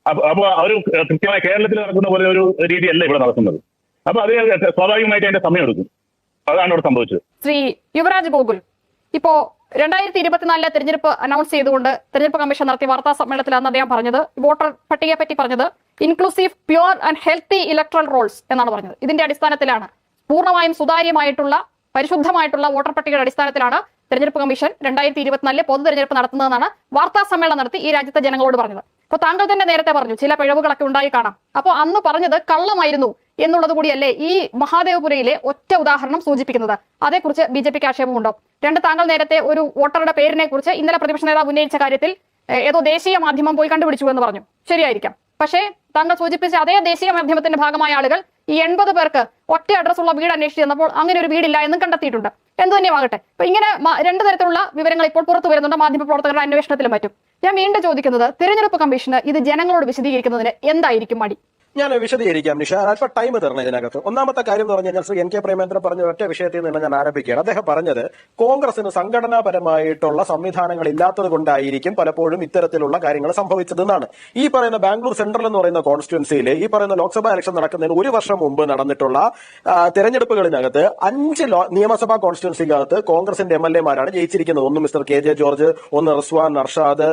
അപ്പൊ അവർ കൃത്യമായി കേരളത്തിൽ നടക്കുന്ന പോലെ ഒരു രീതിയല്ല ഇവിടെ നടക്കുന്നത്. അപ്പൊ അത് സ്വാഭാവികമായിട്ട് അതിന്റെ സമയമെടുക്കും. അതാണ് ഇവിടെ സംഭവിച്ചത്. ശ്രീ യുവരാജ് ഗോകുൽ ഇപ്പോ രണ്ടായിരത്തി ഇരുപത്തിനാലിലെ തെരഞ്ഞെടുപ്പ് അനൗൺസ് ചെയ്തുകൊണ്ട് തെരഞ്ഞെടുപ്പ് കമ്മീഷൻ നടത്തിയ വാർത്താ സമ്മേളനത്തിലാണ് അദ്ദേഹം പറഞ്ഞത്. വോട്ടർ പട്ടികയെ പറ്റി പറഞ്ഞത്. Inclusive pure and healthy electoral rolls എന്നാണ് പറഞ്ഞത്. ഇതിന്റെ അടിസ്ഥാനത്തിലാണ് പൂർണമായും സുതാര്യമായിട്ടുള്ള പരിശുദ്ധമായിട്ടുള്ള വോട്ടർ പട്ടികയുടെ അടിസ്ഥാനത്തിലാണ് തെരഞ്ഞെടുപ്പ് കമ്മീഷൻ രണ്ടായിരത്തി ഇരുപത്തിനാലിലെ പൊതു തെരഞ്ഞെടുപ്പ് നടത്തുന്നതെന്നാണ് വാർത്താ സമ്മേളനം നടത്തി ഈ രാജ്യത്തെ ജനങ്ങളോട് പറഞ്ഞത്. അപ്പോൾ താങ്കൾ തന്നെ നേരത്തെ പറഞ്ഞു ചില പിഴവുകളൊക്കെ ഉണ്ടായി കാണാം. അപ്പൊ അന്ന് പറഞ്ഞത് കള്ളമായിരുന്നു എന്നുള്ളത് കൂടിയല്ലേ ഈ മഹാദേവപുരയിലെ ഒറ്റ ഉദാഹരണം സൂചിപ്പിക്കുന്നത്. അതേക്കുറിച്ച് ബി ജെ പിക്ക് ആക്ഷേപമുണ്ടോ? രണ്ട് താങ്കൾ നേരത്തെ ഒരു വോട്ടറുടെ പേരിനെ കുറിച്ച് ഇന്നലെ പ്രതിപക്ഷ നേതാവ് ഉന്നയിച്ച കാര്യത്തിൽ ഏതോ ദേശീയ മാധ്യമം പോയി കണ്ടുപിടിച്ചു എന്ന് പറഞ്ഞു. ശരിയായിരിക്കാം. പക്ഷേ താങ്കൾ സൂചിപ്പിച്ച അതേ ദേശീയ മാധ്യമത്തിന്റെ ഭാഗമായ ആളുകൾ ഈ എൺപത് പേർക്ക് ഒറ്റ അഡ്രസ്സുള്ള വീട് അന്വേഷിച്ച് ചെന്നപ്പോൾ അങ്ങനെ ഒരു വീടില്ല എന്നും കണ്ടെത്തിയിട്ടുണ്ട്. എന്തു തന്നെയാകട്ടെ അപ്പൊ ഇങ്ങനെ രണ്ട് തരത്തിലുള്ള വിവരങ്ങൾ ഇപ്പോൾ പുറത്തു വരുന്നുണ്ട് മാധ്യമ പ്രവർത്തകരുടെ അന്വേഷണത്തിലും മറ്റും. ഞാൻ വീണ്ടും ചോദിക്കുന്നത് തിരഞ്ഞെടുപ്പ് കമ്മീഷന് ഇത് ജനങ്ങളോട് വിശദീകരിക്കുന്നതിന് എന്തായിരിക്കും മടി? ഞാൻ വിശദീകരിക്കാം നിഷ. അല്പം ടൈം തരണം ഇതിനകത്ത്. ഒന്നാമത്തെ കാര്യം എന്ന് പറഞ്ഞു കഴിഞ്ഞാൽ ശ്രീ എൻ കെ പ്രേമേന്ദ്രൻ പറഞ്ഞ ഒറ്റ വിഷയത്തിൽ നിന്ന് ഞാൻ ആരംഭിക്കുകയാണ്. അദ്ദേഹം പറഞ്ഞത് കോൺഗ്രസിന് സംഘടനാപരമായിട്ടുള്ള സംവിധാനങ്ങൾ ഇല്ലാത്തത് കൊണ്ടായിരിക്കും പലപ്പോഴും ഇത്തരത്തിലുള്ള കാര്യങ്ങൾ സംഭവിച്ചതെന്നാണ്. ഈ പറയുന്ന ബാംഗ്ലൂർ സെൻട്രൽ എന്ന് പറയുന്ന കോൺസ്റ്റിറ്റ്യുവൻസിയിൽ ഈ പറയുന്ന ലോക്സഭാ ഇലക്ഷൻ നടക്കുന്നതിന് ഒരു വർഷം മുമ്പ് നടന്നിട്ടുള്ള തെരഞ്ഞെടുപ്പുകളിനകത്ത് അഞ്ച് നിയമസഭാ കോൺസ്റ്റിറ്റ്യുവൻസിക്കകത്ത് കോൺഗ്രസിന്റെ എം എൽ എമാരാണ് ജയിച്ചിരിക്കുന്നത്. ഒന്ന് മിസ്റ്റർ കെ ജെ ജോർജ് ഒന്ന് റിസ്വാൻ അർഷാദ്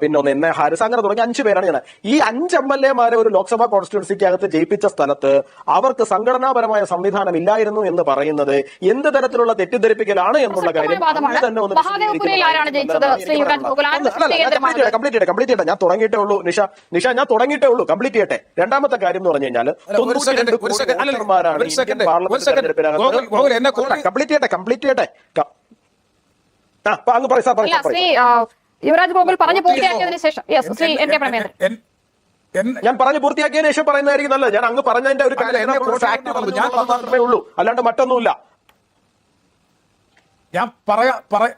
പിന്നെ ഒന്ന് എൻ എ ഹാരിസ് അങ്ങനെ തുടങ്ങി അഞ്ച് പേരാണ് ഞാൻ ഈ അഞ്ച് എം എൽ എമാരെ ഒരു ലോക്സഭാ കോൺസ്റ്റിറ്റ്യുവൻസിക്കകത്ത് ജയിപ്പിച്ച സ്ഥലത്ത് അവർക്ക് സംഘടനാപരമായ സംവിധാനം ഇല്ലായിരുന്നു എന്ന് പറയുന്നത് എന്ത് തരത്തിലുള്ള തെറ്റിദ്ധരിപ്പിക്കലാണ് എന്നുള്ള കാര്യം തന്നെ ഒന്ന് കംപ്ലീറ്റ് കംപ്ലീറ്റ് ചെയ്യട്ടെ കംപ്ലീറ്റ് ചെയ്യട്ടെ. ഞാൻ തുടങ്ങിയിട്ടേ ഉള്ളൂ നിഷ നിഷ ഞാൻ തുടങ്ങിയിട്ടേ ഉള്ളൂ. കംപ്ലീറ്റ് ചെയ്യട്ടെ. രണ്ടാമത്തെ കാര്യം എന്ന് പറഞ്ഞു കഴിഞ്ഞാൽ കംപ്ലീറ്റ് ചെയ്യട്ടെ കംപ്ലീറ്റ് യുവരാജ് ഗോകുൽ പറഞ്ഞു പൂർത്തിയാക്കിയതിനു ശേഷം. Yes Shri N K Premachandran. ഞാൻ പറഞ്ഞു പൂർത്തിയാക്കിയതിന് ശേഷം പറയുന്നതായിരിക്കും നല്ലത്. ഞാൻ അങ്ങ് പറഞ്ഞതിന്റെ ഒരു ഫാക്ട് പറഞ്ഞു. ഞാൻ- മാത്രമേ ഉള്ളൂ. അല്ലാണ്ട് മറ്റൊന്നുമില്ല. ഞാൻ പറയാ പറ-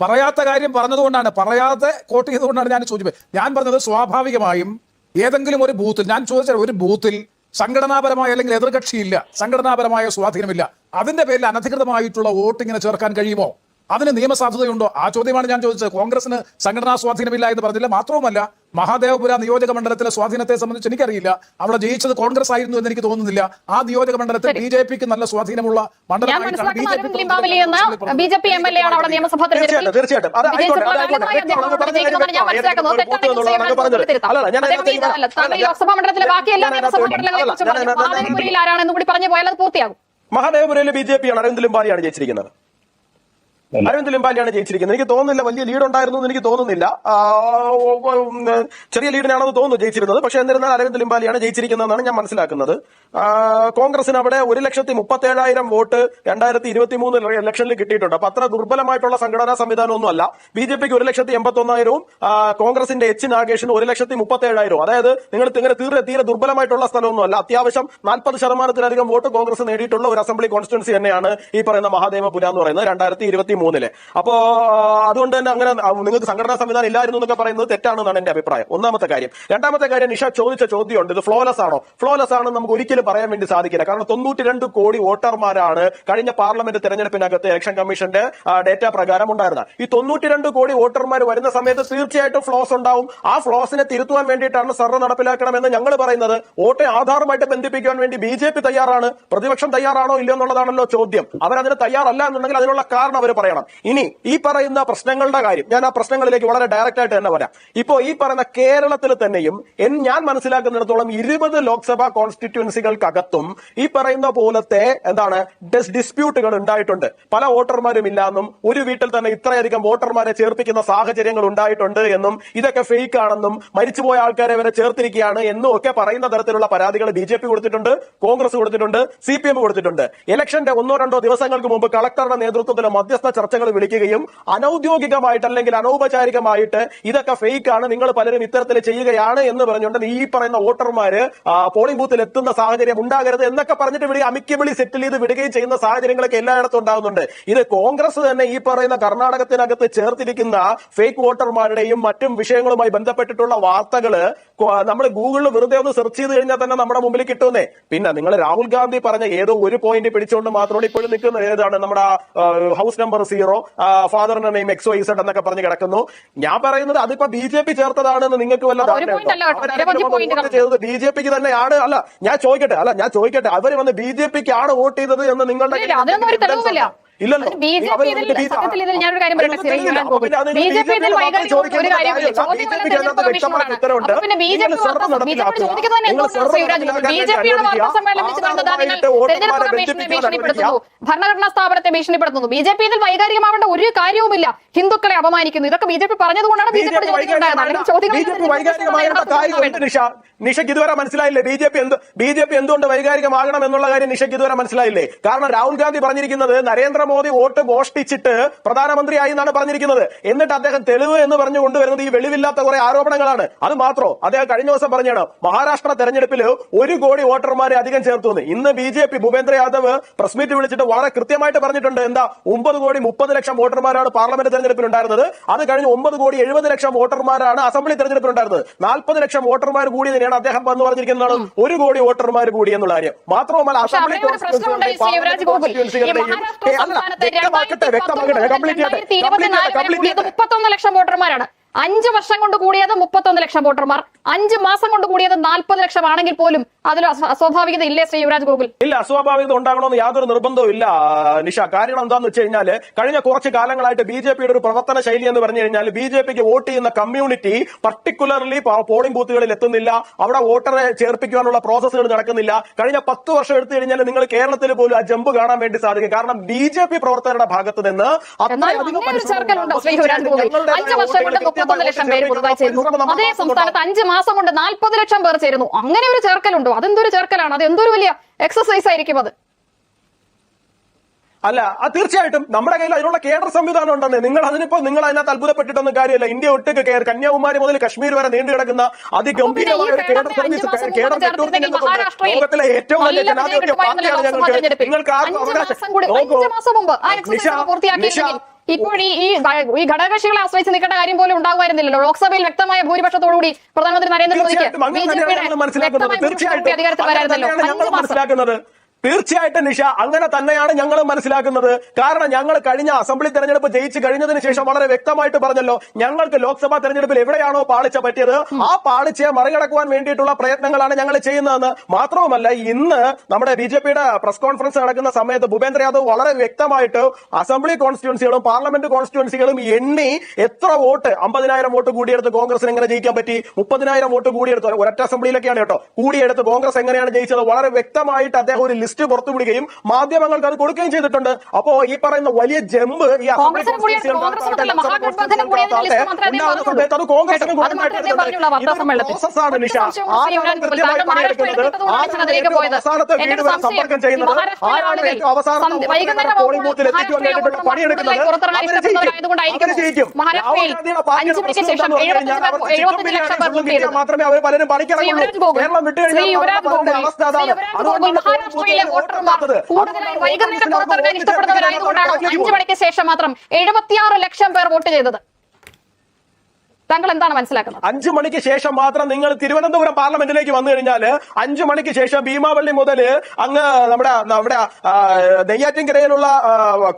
പറയാത്ത കാര്യം പറഞ്ഞതുകൊണ്ടാണ് പറയാതെ കോട്ട് ചെയ്തുകൊണ്ടാണ് ഞാൻ ചോദിച്ചത്. ഞാൻ പറഞ്ഞത് സ്വാഭാവികമായും ഏതെങ്കിലും ഒരു ബൂത്തിൽ ഞാൻ ചോദിച്ച ഒരു ബൂത്തിൽ സംഘടനാപരമായ അല്ലെങ്കിൽ എതിർകക്ഷിയില്ല സംഘടനാപരമായ സ്വാധീനമില്ല. അതിന്റെ പേരിൽ അനധികൃതമായിട്ടുള്ള വോട്ടിങ്ങിനെ ചേർക്കാൻ കഴിയുമോ? അതിന് നിയമസാധുതയുണ്ടോ? ആ ചോദ്യമാണ് ഞാൻ ചോദിച്ചത്. കോൺഗ്രസിന് സംഘടനാ സ്വാധീനമില്ല എന്ന് പറഞ്ഞില്ല. മാത്രവുമല്ല മഹാദേവപുര നിയോജക മണ്ഡലത്തിലെ സ്വാധീനത്തെ സംബന്ധിച്ച് എനിക്കറിയില്ല. അവിടെ ജയിച്ചത് കോൺഗ്രസ് ആയിരുന്നു എന്ന് എനിക്ക് തോന്നുന്നില്ല. ആ നിയോജക മണ്ഡലത്തിൽ ബി ജെ പിക്ക് നല്ല സ്വാധീനമുള്ള മഹാദേവപുരയിലെ ജെ ബി ജെ പി ആണ്. അരവിന്ദ് ലിംബാലിയാണ് ജയിച്ചിരിക്കുന്നത്? അരവിന്ദ് ലിംബാലിയാണ് ജയിച്ചിരിക്കുന്നത്. എനിക്ക് തോന്നുന്നില്ല വലിയ ലീഡ് ഉണ്ടായിരുന്നു എന്ന് എനിക്ക് തോന്നുന്നില്ല. ചെറിയ ലീഡിനാണെന്ന് തോന്നുന്നു ജയിച്ചിരുന്നത്. പക്ഷെ എന്നിരുന്നാൽ അരവിന്ദ് ലിംബാലിയാണ് ജയിച്ചിരിക്കുന്നതെന്നാണ് ഞാൻ മനസ്സിലാക്കുന്നത്. കോൺഗ്രസിന് അവിടെ ഒരു ലക്ഷത്തി മുപ്പത്തി ഏഴായിരം വോട്ട് രണ്ടായിരത്തി ഇരുപത്തി മൂന്ന് ഇലക്ഷനിൽ കിട്ടിയിട്ടുണ്ട്. അപ്പൊ അത്ര ദുർബലമായിട്ടുള്ള സംഘടനാ സംവിധാനമൊന്നും അല്ല ബി ജെ പിക്ക് ഒരു ലക്ഷത്തി എൺപത്തി ഒന്നായിരവും കോൺഗ്രസിന്റെ എച്ച് നാഗേഷിന് ഒരു ലക്ഷത്തി മുപ്പത്തി ഏഴായിരവും അതായത് നിങ്ങൾ ഇങ്ങനെ തീരെ തീരെ ദുർബലമായിട്ടുള്ള സ്ഥലമൊന്നും അല്ല അത്യാവശ്യം നാൽപ്പത് ശതമാനത്തിലധികം വോട്ട് കോൺഗ്രസ് നേടിയിട്ടുള്ള ഒരു അസംബ്ലി കോൺസ്റ്റിറ്റ്യൻസി തന്നെയാണ് ഈ പറയുന്ന മഹാദേവപുര എന്ന് പറയുന്നത്. രണ്ടായിരത്തി മൂന്നിലെ. അപ്പോ അതുകൊണ്ട് തന്നെ അങ്ങനെ നിങ്ങൾക്ക് സംഘടനാ സംവിധാനം ഇല്ലായിരുന്നു എന്നൊക്കെ പറയുന്നത് തെറ്റാണെന്നാണ് എന്റെ അഭിപ്രായം. ഒന്നാമത്തെ കാര്യം. രണ്ടാമത്തെ കാര്യം നിഷ ചോദിച്ച ചോദ്യമുണ്ട്. ഇത് ഫ്ലോലെസ് ആണോ? ഫ്ലോലെസ് ആണെന്ന് നമുക്ക് ഒരിക്കലും പറയാൻ വേണ്ടി സാധിക്കില്ല. കാരണം തൊണ്ണൂറ്റി രണ്ട് കോടി വോട്ടർമാരാണ് കഴിഞ്ഞ പാർലമെന്റ് തെരഞ്ഞെടുപ്പിനകത്ത് ഇലക്ഷൻ കമ്മീഷന്റെ ഡേറ്റ പ്രകാരം ഉണ്ടായിരുന്നത്. ഈ തൊണ്ണൂറ്റി രണ്ട് കോടി വോട്ടർമാർ വരുന്ന സമയത്ത് തീർച്ചയായിട്ടും ഫ്ലോസ് ഉണ്ടാവും. ആ ഫ്ലോസിനെ തിരുത്തുവാൻ വേണ്ടിയിട്ടാണ് സർവ നടപ്പിലാക്കണമെന്ന് ഞങ്ങൾ പറയുന്നത്. വോട്ടെ ആധാറുമായിട്ട് ബന്ധിപ്പിക്കാൻ വേണ്ടി ബി ജെ പി തയ്യാറാണ്. പ്രതിപക്ഷം തയ്യാറാണോ ഇല്ലയോ എന്നുള്ളതാണല്ലോ ചോദ്യം. അവരതിന് തയ്യാറല്ല എന്നുണ്ടെങ്കിൽ അതിനുള്ള കാരണം അവർ പറയണം. പറയണം. ഇനി ഈ പറയുന്ന പ്രശ്നങ്ങളുടെ കാര്യം ഞാൻ ആ പ്രശ്നങ്ങളിലേക്ക് വളരെ ഡയറക്റ്റ് ആയിട്ട് തന്നെ പറയാം ഇപ്പോ ഈ പറയുന്ന കേരളത്തിൽ തന്നെയും ഞാൻ മനസ്സിലാക്കുന്നിടത്തോളം ഇരുപത് ലോക്സഭാ കോൺസ്റ്റിറ്റ്യുവൻസികൾക്കകത്തും ഈ പറയുന്ന പോലത്തെ എന്താണ് ഡിസ്- ഡിസ്പ്യൂട്ടുകൾ ഉണ്ടായിട്ടുണ്ട്. പല വോട്ടർമാരും ഇല്ലാന്നും ഒരു വീട്ടിൽ തന്നെ ഇത്രയധികം വോട്ടർമാരെ ചേർപ്പിക്കുന്ന സാഹചര്യങ്ങൾ ഉണ്ടായിട്ടുണ്ട് എന്നും ഇതൊക്കെ ഫേക്ക് ആണെന്നും മരിച്ചുപോയ ആൾക്കാരെ വരെ ചേർത്തിരിക്കുകയാണ് എന്നും ഒക്കെ പറയുന്ന തരത്തിലുള്ള പരാതികൾ ബി ജെ പി കൊടുത്തിട്ടുണ്ട് കോൺഗ്രസ് കൊടുത്തിട്ടുണ്ട് സി പി എം കൊടുത്തിട്ടുണ്ട്. ഇലക്ഷന്റെ ഒന്നോ രണ്ടോ ദിവസങ്ങൾക്ക് മുമ്പ് കളക്ടറുടെ നേതൃത്വത്തിൽ മധ്യസ്ഥ ചർച്ചകൾ വിളിക്കുകയും അനൌദ്യോഗികമായിട്ട് അല്ലെങ്കിൽ അനൗപചാരികമായിട്ട് ഇതൊക്കെ ഫേക്ക് ആണ് നിങ്ങൾ പലരും ഇത്തരത്തിൽ ചെയ്യുകയാണ് എന്ന് പറഞ്ഞുകൊണ്ട് ഈ പറയുന്ന വോട്ടർമാര് പോളിംഗ് ബൂത്തിൽ എത്തുന്ന സാഹചര്യം ഉണ്ടാകരുത് എന്നൊക്കെ പറഞ്ഞിട്ട് ഇവിടെ അമിക്കബിളി സെറ്റിൽ ചെയ്ത് വിടുകയും ചെയ്യുന്ന സാഹചര്യങ്ങളൊക്കെ എല്ലായിടത്തും ഉണ്ടാകുന്നുണ്ട്. ഇത് കോൺഗ്രസ് തന്നെ ഈ പറയുന്ന കർണാടകത്തിനകത്ത് ചേർത്തിരിക്കുന്ന ഫേക്ക് വോട്ടർമാരുടെയും മറ്റും വിഷയങ്ങളുമായി ബന്ധപ്പെട്ടിട്ടുള്ള വാർത്തകൾ നമ്മൾ ഗൂഗിളിൽ വെറുതെ ഒന്ന് സെർച്ച് ചെയ്ത് കഴിഞ്ഞാൽ തന്നെ നമ്മുടെ മുമ്പിൽ കിട്ടുന്നേ. പിന്നെ നിങ്ങൾ രാഹുൽ ഗാന്ധി പറഞ്ഞ ഏതോ ഒരു പോയിന്റ് പിടിച്ചുകൊണ്ട് മാത്രമാണ് ഇപ്പോഴും നിൽക്കുന്നത്. ഏതാണ് നമ്മുടെ ഹൗസ് നമ്പർ സീറോ ഫാദറിന്റെ നെയിം എക്സ് വൈ സെഡ് എന്നൊക്കെ പറഞ്ഞ് കിടക്കുന്നു. ഞാൻ പറയുന്നത് അതിപ്പോ ബി ജെ പി ചേർത്തതാണെന്ന് നിങ്ങൾക്ക് വല്ല. ചെയ്തത് ബി ജെ പിക്ക് തന്നെയാണ്. അല്ല ഞാൻ ചോദിക്കട്ടെ. അല്ല ഞാൻ ചോദിക്കട്ടെ. അവർ വന്ന് ബി ജെ പിക്ക് ആണ് വോട്ട് ചെയ്തത് എന്ന് നിങ്ങളുടെ ഇല്ലല്ലോ ബി ജെ പി ഇതിൽ ഞാനൊരു കാര്യം പറയട്ടെ ബി ജെ പി ഇതിൽ ഒരു കാര്യമില്ല പിന്നെ B J P B J P ചോദിക്കുന്നത് തന്നെ നിങ്ങൾ എന്തുകൊണ്ടാണ് സർവ ശ്രീ യുവരാജ് ഗോകുൽ ബി ജെ പിയുടെ വാർത്താ സമ്മേളനം വെച്ച് കണ്ടത് നിങ്ങൾ ആദ്യമായിട്ട് വോട്ടർമാരെ തെരഞ്ഞെടുപ്പ് കമ്മീഷനെ ഭീഷണിപ്പെടുത്തുന്നു ഭരണഘടനാ സ്ഥാപനത്തെ ഭീഷണിപ്പെടുത്തുന്നു ബി ജെ പി ഇതിൽ വൈകാരികമാവേണ്ട ഒരു കാര്യവുമില്ല ഹിന്ദുക്കളെ അപമാനിക്കുന്നു ഇതൊക്കെ ബി ജെ പി പറഞ്ഞതുകൊണ്ടാണ് ബി ജെ പി നിഷയ്ക്ക് ഇതുവരെ മനസ്സിലായില്ലേ ബി ജെ പി എന്ത് ബി ജെ പി എന്തുകൊണ്ട് വൈകാരികമാകണം എന്നുള്ള കാര്യം നിഷയ്ക്ക് ഇതുവരെ മനസ്സിലായില്ലേ കാരണം രാഹുൽ ഗാന്ധി പറഞ്ഞിരിക്കുന്നത് നരേന്ദ്രമോദി വോട്ട് മോഷ്ടിച്ചിട്ട് പ്രധാനമന്ത്രിയായി എന്നാണ് പറഞ്ഞിരിക്കുന്നത്. എന്നിട്ട് അദ്ദേഹം തെളിവ് എന്ന് പറഞ്ഞു കൊണ്ടുവരുന്നത് ഈ വെളിവില്ലാത്ത കുറെ ആരോപണങ്ങളാണ്. അത് മാത്രോ? അദ്ദേഹം കഴിഞ്ഞ ദിവസം പറഞ്ഞാണ് മഹാരാഷ്ട്ര തെരഞ്ഞെടുപ്പിൽ ഒരു കോടി വോട്ടർമാരെ അധികം ചേർത്തു ഇന്ന് B J P Bhupendra Yadav press meet വിളിച്ചിട്ട് വളരെ കൃത്യമായിട്ട് പറഞ്ഞിട്ടുണ്ട് എന്താ ഒമ്പത് കോടി മുപ്പത് ലക്ഷം വോട്ടർമാരാണ് പാർലമെന്റ് തെരഞ്ഞെടുപ്പിൽ ഉണ്ടായിരുന്നത് അത് കഴിഞ്ഞ് ഒമ്പത് കോടി എഴുപത് ലക്ഷം വോട്ടർമാരാണ് അസംബ്ലി തെരഞ്ഞെടുപ്പിൽ ഉണ്ടായിരുന്നത് നാൽപ്പത് ലക്ഷം വോട്ടർമാർ കൂടി തന്നെയാണ് അദ്ദേഹം വന്ന് പറഞ്ഞിരിക്കുന്നതാണ് ഒരു കോടി വോട്ടർമാർ കൂടി എന്നുള്ള കാര്യം. മാത്രവുമല്ല അസംബ്ലി വ്യക്തമാക്കട്ടെ വ്യക്തമാക്കട്ടെ കംപ്ലീറ്റ് രണ്ടായിരത്തി ചെയ്യട്ടെ കംപ്ലീറ്റ് ചെയ്യട്ടെ. മുപ്പത്തൊന്ന് ലക്ഷം വോട്ടർമാരാണ്. അഞ്ചു വർഷം കൊണ്ട് കൂടിയത് മുപ്പത്തൊന്ന് ലക്ഷം വോട്ടർമാർ. അഞ്ചു മാസം കൊണ്ട് കൂടിയത് നാൽപ്പത് ലക്ഷം ആണെങ്കിൽ പോലും അതിൽ അസ്വാഭാവികത ഇല്ലേ ശ്രീ യുവരാജ് ഗോകുൽ? ഇല്ല അസ്വാഭാവികത ഉണ്ടാകണമെന്ന് യാതൊരു നിർബന്ധവും ഇല്ല നിഷ. കാരണം എന്താന്ന് വെച്ച് കഴിഞ്ഞാൽ കഴിഞ്ഞ കുറച്ച് കാലങ്ങളായിട്ട് ബി ജെ പിയുടെ ഒരു പ്രവർത്തന ശൈലി എന്ന് പറഞ്ഞു കഴിഞ്ഞാൽ ബി ജെ പിക്ക് വോട്ട് ചെയ്യുന്ന കമ്മ്യൂണിറ്റി പർട്ടിക്കുലർലി പോളിംഗ് ബൂത്തുകളിൽ എത്തുന്നില്ല അവിടെ വോട്ടറെ ചേർപ്പിക്കാനുള്ള പ്രോസസ്സുകൾ നടക്കുന്നില്ല. കഴിഞ്ഞ പത്ത് വർഷം എടുത്തു കഴിഞ്ഞാൽ നിങ്ങൾ കേരളത്തിൽ പോലും ആ ജമ്പ് കാണാൻ വേണ്ടി സാധിക്കും. കാരണം ബി ജെ പി പ്രവർത്തകരുടെ ഭാഗത്ത് നിന്ന് അഞ്ച് വർഷം കൊണ്ട് മുപ്പത്തൊന്ന് ലക്ഷം പേര് കൃത്യമായി പുതുതായി ചേരുന്നു. അതേ സംസ്ഥാനത്ത് അഞ്ച് മാസം കൊണ്ട് നാൽപ്പത് ലക്ഷം പേർ ചേരുന്നു. അങ്ങനെ ഒരു ചേർക്കലുണ്ടോ? അതെന്തൊരു ചേർക്കലാണ്? അത് എന്തൊരു വലിയ എക്സസൈസ് ആയിരിക്കും അത്? അല്ല ആ തീർച്ചയായിട്ടും നമ്മുടെ കയ്യിൽ അതിനുള്ള കേഡർ സംവിധാനം ഉണ്ടെന്ന്. നിങ്ങൾ അതിനിപ്പോ നിങ്ങൾ അതിനകത്ത് അത്ഭുതപ്പെട്ടിട്ടൊന്നും കാര്യമില്ല. ഇന്ത്യ ഒട്ടുക്ക് കയറി കന്യാകുമാരി മുതൽ കശ്മീർ വരെ നീണ്ടു കിടക്കുന്ന അതിഗംഭീരമായ ഒരു കേഡർ സർവീസ് കേഡർ നെറ്റ്വർക്ക് ഞങ്ങൾക്കുണ്ട്. ലോകത്തിലെ ഏറ്റവും വലിയ ജനാധിപത്യ പാർട്ടിയാണ് ഞങ്ങൾക്ക് നിങ്ങൾക്ക് ആർക്കും അവകാശം. ഇപ്പോൾ ഈ ഈ ഘടകകക്ഷികളെ ആശ്രയിച്ച് നിൽക്കേണ്ട കാര്യം പോലും ഉണ്ടാകുമായിരുന്നില്ലല്ലോ. ലോക്സഭയിൽ വ്യക്തമായ ഭൂരിപക്ഷത്തോടുകൂടി പ്രധാനമന്ത്രി നരേന്ദ്രമോദിക്ക് ബി ജെ അധികാരത്തിൽ വരായിരുന്നല്ലോ അഞ്ച് മാസം. തീർച്ചയായിട്ടും നിഷ അങ്ങനെ തന്നെയാണ് ഞങ്ങൾ മനസ്സിലാക്കുന്നത്. കാരണം ഞങ്ങൾ കഴിഞ്ഞ അസംബ്ലി തെരഞ്ഞെടുപ്പ് ജയിച്ചു കഴിഞ്ഞതിന് ശേഷം വളരെ വ്യക്തമായിട്ട് പറഞ്ഞല്ലോ ഞങ്ങൾക്ക് ലോക്സഭാ തെരഞ്ഞെടുപ്പിൽ എവിടെയാണോ പാളിച്ച പറ്റിയത്. ആ പാളിച്ചയെ മറികടക്കുവാൻ വേണ്ടിയിട്ടുള്ള പ്രയത്നങ്ങളാണ് ഞങ്ങൾ ചെയ്യുന്നതെന്ന് മാത്രവുമല്ല ഇന്ന് നമ്മുടെ ബി ജെ പിയുടെ പ്രസ് കോൺഫറൻസ് നടക്കുന്ന സമയത്ത് ഭൂപേന്ദ്ര യാദവ് വളരെ വ്യക്തമായിട്ട് അസംബ്ലി കോൺസ്റ്റിറ്റ്യുവൻസികളും പാർലമെന്റ് കോൺസ്റ്റിറ്റ്യുവൻസികളും എണ്ണി എത്ര വോട്ട് അമ്പതിനായിരം വോട്ട് കൂടിയെടുത്ത് കോൺഗ്രസിന് എങ്ങനെ ജയിക്കാൻ പറ്റി? മുപ്പതിനായിരം വോട്ട് കൂടിയെടുത്ത് ഒരൊറ്റ അസംബ്ലിയിലൊക്കെയാണ് കേട്ടോ കൂടിയെടുത്ത് കോൺഗ്രസ് എങ്ങനെയാണ് ജയിച്ചത്? വളരെ വ്യക്തമായിട്ട് അദ്ദേഹം ഒരു ലിസ്റ്റ് പുറത്തുവിടുകയും മാധ്യമങ്ങൾക്ക് അത് കൊടുക്കുകയും ചെയ്തിട്ടുണ്ട്. അപ്പോ ഈ പറയുന്ന വലിയ ജമ്പ് ഈ അത് കോൺഗ്രസിനും അത് മാത്രമേ അദ്ദേഹം പറഞ്ഞുള്ളൂ ആ വാർത്താ സമ്മേളനത്തിൽ. പ്രോസസ്സാണ് നിഷ. ആരാണ്. കൃത്യമായി പണിയെടുക്കുന്നത് ആരാണ്. അവസാനത്തെ വീട് വരെ സമ്പർക്കം ചെയ്യുന്നത്? ആരാണ് ഏറ്റവും അവസാനത്തെ വൈകുന്നേരം പോളിംഗ് ബൂത്തിൽ എത്തിക്കുവാൻ വേണ്ടിയിട്ടുള്ള പണിയെടുക്കുന്നത് അവരെ ജയിക്കും. മാത്രമേ അവർ പലരും പണിക്കിറങ്ങുള്ളൂ കേരളം വിട്ടുകഴിഞ്ഞാൽ അവസ്ഥ അതാണ്. യുവരാജ് വോട്ടർമാർ കൂടുതലായി വൈകുന്നേരം പുറത്തിറങ്ങാൻ ഇഷ്ടപ്പെടുന്നവരായതുകൊണ്ടാണ് അഞ്ചു മണിക്ക് ശേഷം മാത്രം എഴുപത്തിയാറ് ലക്ഷം പേർ വോട്ട് ചെയ്തത്. താങ്കൾ എന്താണ് മനസ്സിലാക്കുന്നത്? അഞ്ചു മണിക്ക് ശേഷം മാത്രം നിങ്ങൾ തിരുവനന്തപുരം പാർലമെന്റിലേക്ക് വന്നു കഴിഞ്ഞാൽ അഞ്ചു മണിക്ക് ശേഷം ഭീമാവള്ളി മുതൽ അങ്ങ് നമ്മുടെ നമ്മുടെ നെയ്യാറ്റിൻകരയിലുള്ള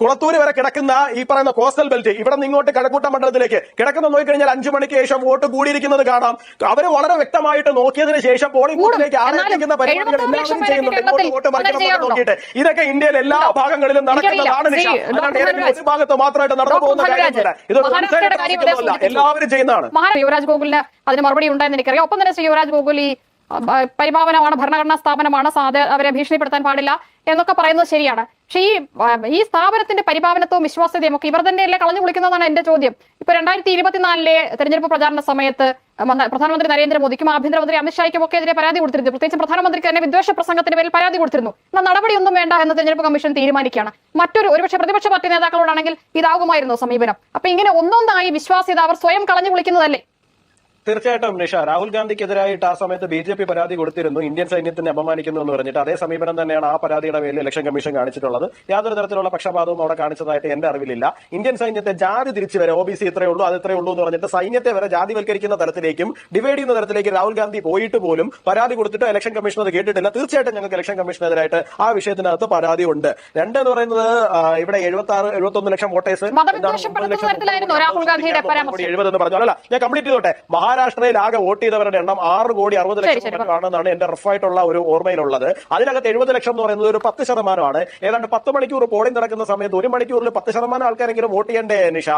കുളത്തൂര് വരെ കിടക്കുന്ന ഈ പറയുന്ന കോസ്റ്റൽ ബെൽറ്റ് ഇവിടെ നിന്ന് ഇങ്ങോട്ട് കഴക്കൂട്ട മണ്ഡലത്തിലേക്ക് കിടക്കുന്ന നോക്കിക്കഴിഞ്ഞാൽ അഞ്ചു മണിക്ക് ശേഷം വോട്ട് കൂടിയിരിക്കുന്നത് കാണാം. അവർ വളരെ വ്യക്തമായിട്ട് നോക്കിയതിനു ശേഷം പോളിംഗ്. ബൂത്തിലേക്ക് ആരംഭിക്കുന്ന പരിപാടികൾ 74 എല്ലാവരും ചെയ്യുന്നുണ്ട്. വോട്ട് മറിക്കണം? നോക്കിയിട്ട്. ഇതൊക്കെ ഇന്ത്യയിലെ എല്ലാ ഭാഗങ്ങളിലും നടക്കുന്നതാണ് നിഷ ഒരു. ഭാഗത്ത് മാത്രമായിട്ട് നടന്നു പോകുന്ന. കാര്യമല്ല ഇത് എല്ലാവരും ചെയ്യുന്നതാണ്. മഹാരാഷ്ട്ര യുവരാജ് ഗോകുലിന് അതിന് മറുപടി ഉണ്ടായെന്ന് എനിക്കറിയാം. ഒപ്പം തന്നെ ശ്രീ യുവരാജ് ഗോകുലി ഈ പരിപാവനമാണ് ഭരണഘടനാ സ്ഥാപനമാണ്. അവരെ ഭീഷണിപ്പെടുത്താൻ പാടില്ല. എന്നൊക്കെ പറയുന്നത് ശരിയാണ്. പക്ഷെ ഈ ഈ സ്ഥാപനത്തിന്റെ പരിപാവനത്വവും വിശ്വാസ്യതയും ഒക്കെ ഇവർ തന്നെയല്ലേ കളഞ്ഞു കുളിക്കുന്നതാണ് എന്റെ ചോദ്യം. ഇപ്പൊ രണ്ടായിരത്തി ഇരുപത്തിനാലിലെ തെരഞ്ഞെടുപ്പ് പ്രചാരണ സമയത്ത് പ്രധാനമന്ത്രി നരേന്ദ്രമോദിക്കും ആഭ്യന്തരമന്ത്രി അമിത്ഷായ്ക്കും ഒക്കെ എതിരെ പരാതി കൊടുത്തിരുന്നു. പ്രത്യേകിച്ച് പ്രധാനമന്ത്രിക്ക് തന്നെ വിദ്വേഷ പ്രസംഗത്തിന്റെ പേരിൽ പരാതി കൊടുത്തിരുന്നു. എന്നാൽ നടപടിയൊന്നും വേണ്ട എന്ന് തെരഞ്ഞെടുപ്പ് കമ്മീഷൻ തീരുമാനിക്കുകയാണ്. മറ്റൊരു ഒരുപക്ഷെ പ്രതിപക്ഷ പാർട്ടി നേതാക്കളോടാണെങ്കിൽ ഇതാകുമായിരുന്നു സമീപനം. അപ്പൊ ഇങ്ങനെ ഒന്നൊന്നായി വിശ്വാസ്യത അവർ സ്വയം കളഞ്ഞു കുളിക്കുന്നതല്ലേ തീർച്ചയായിട്ടും നിഷ രാഹുൽ ഗാന്ധിക്കെതിരായിട്ട് ആ സമയത്ത് ബി ജെ പി പരാതി കൊടുത്തിരുന്നു. ഇന്ത്യൻ സൈന്യത്തിനെ അപമാനിക്കുന്നു എന്ന് പറഞ്ഞിട്ട്. അതേ സമീപനം തന്നെയാണ് ആ പരാതിയുടെ പേരിൽ ഇലക്ഷൻ കമ്മീഷൻ കാണിച്ചിട്ടുള്ളത്. യാതൊരു തരത്തിലുള്ള പക്ഷപാതവും അവിടെ കാണിച്ചതായിട്ട് എന്റെ അറിവിലില്ല. ഇന്ത്യൻ സൈന്യത്തെ ജാതി തിരിച്ചു വരെ ഒ ബി സി ഇത്രയേ ഉള്ളൂ അത് ഇത്രയേ ഉള്ളൂ എന്ന് പറഞ്ഞിട്ട് സൈന്യത്തെ വരെ ജാതിവൽക്കരിക്കുന്ന തരത്തിലേക്കും ഡിവൈഡ് ചെയ്യുന്ന തരത്തിലേക്ക് രാഹുൽ ഗാന്ധി പോയിട്ട് പോലും പരാതി കൊടുത്തിട്ട് ഇലക്ഷൻ കമ്മീഷൻ അത് കേട്ടിട്ടില്ല. തീർച്ചയായിട്ടും ഞങ്ങൾക്ക് ഇലക്ഷൻ കമ്മീഷനെതിരായിട്ട് ആ വിഷയത്തിനകത്ത് പരാതി ഉണ്ട്. രണ്ട് എന്ന് പറയുന്നത് ഇവിടെ എഴുപത്തി ആറ് എഴുപത്തി ഒന്ന് ലക്ഷം വോട്ടേഴ്സ്. എഴുപത് എന്ന് പറഞ്ഞു. അല്ല ഞാൻ കംപ്ലീറ്റ് ചെയ്തോട്ടെ. മഹാരാഷ്ട്രയിൽ ആകെ വോട്ട് ചെയ്തവരുടെ എണ്ണം ആറ് കോടി അറുപത് ലക്ഷം ആണെന്നാണ് എന്റെ റഫായിട്ടുള്ള ഒരു ഓർമ്മയിലുള്ളത്. അതിനകത്ത് എഴുപത് ലക്ഷം എന്ന് പറയുന്നത് ഒരു പത്ത് ശതമാനമാണ്. ഏതാണ്ട് പത്ത് മണിക്കൂർ പോളിംഗ് നടക്കുന്ന സമയത്ത് ഒരു മണിക്കൂറിൽ പത്ത് ശതമാനം ആൾക്കാരെങ്കിലും വോട്ട് ചെയ്യണ്ടേ നിഷ?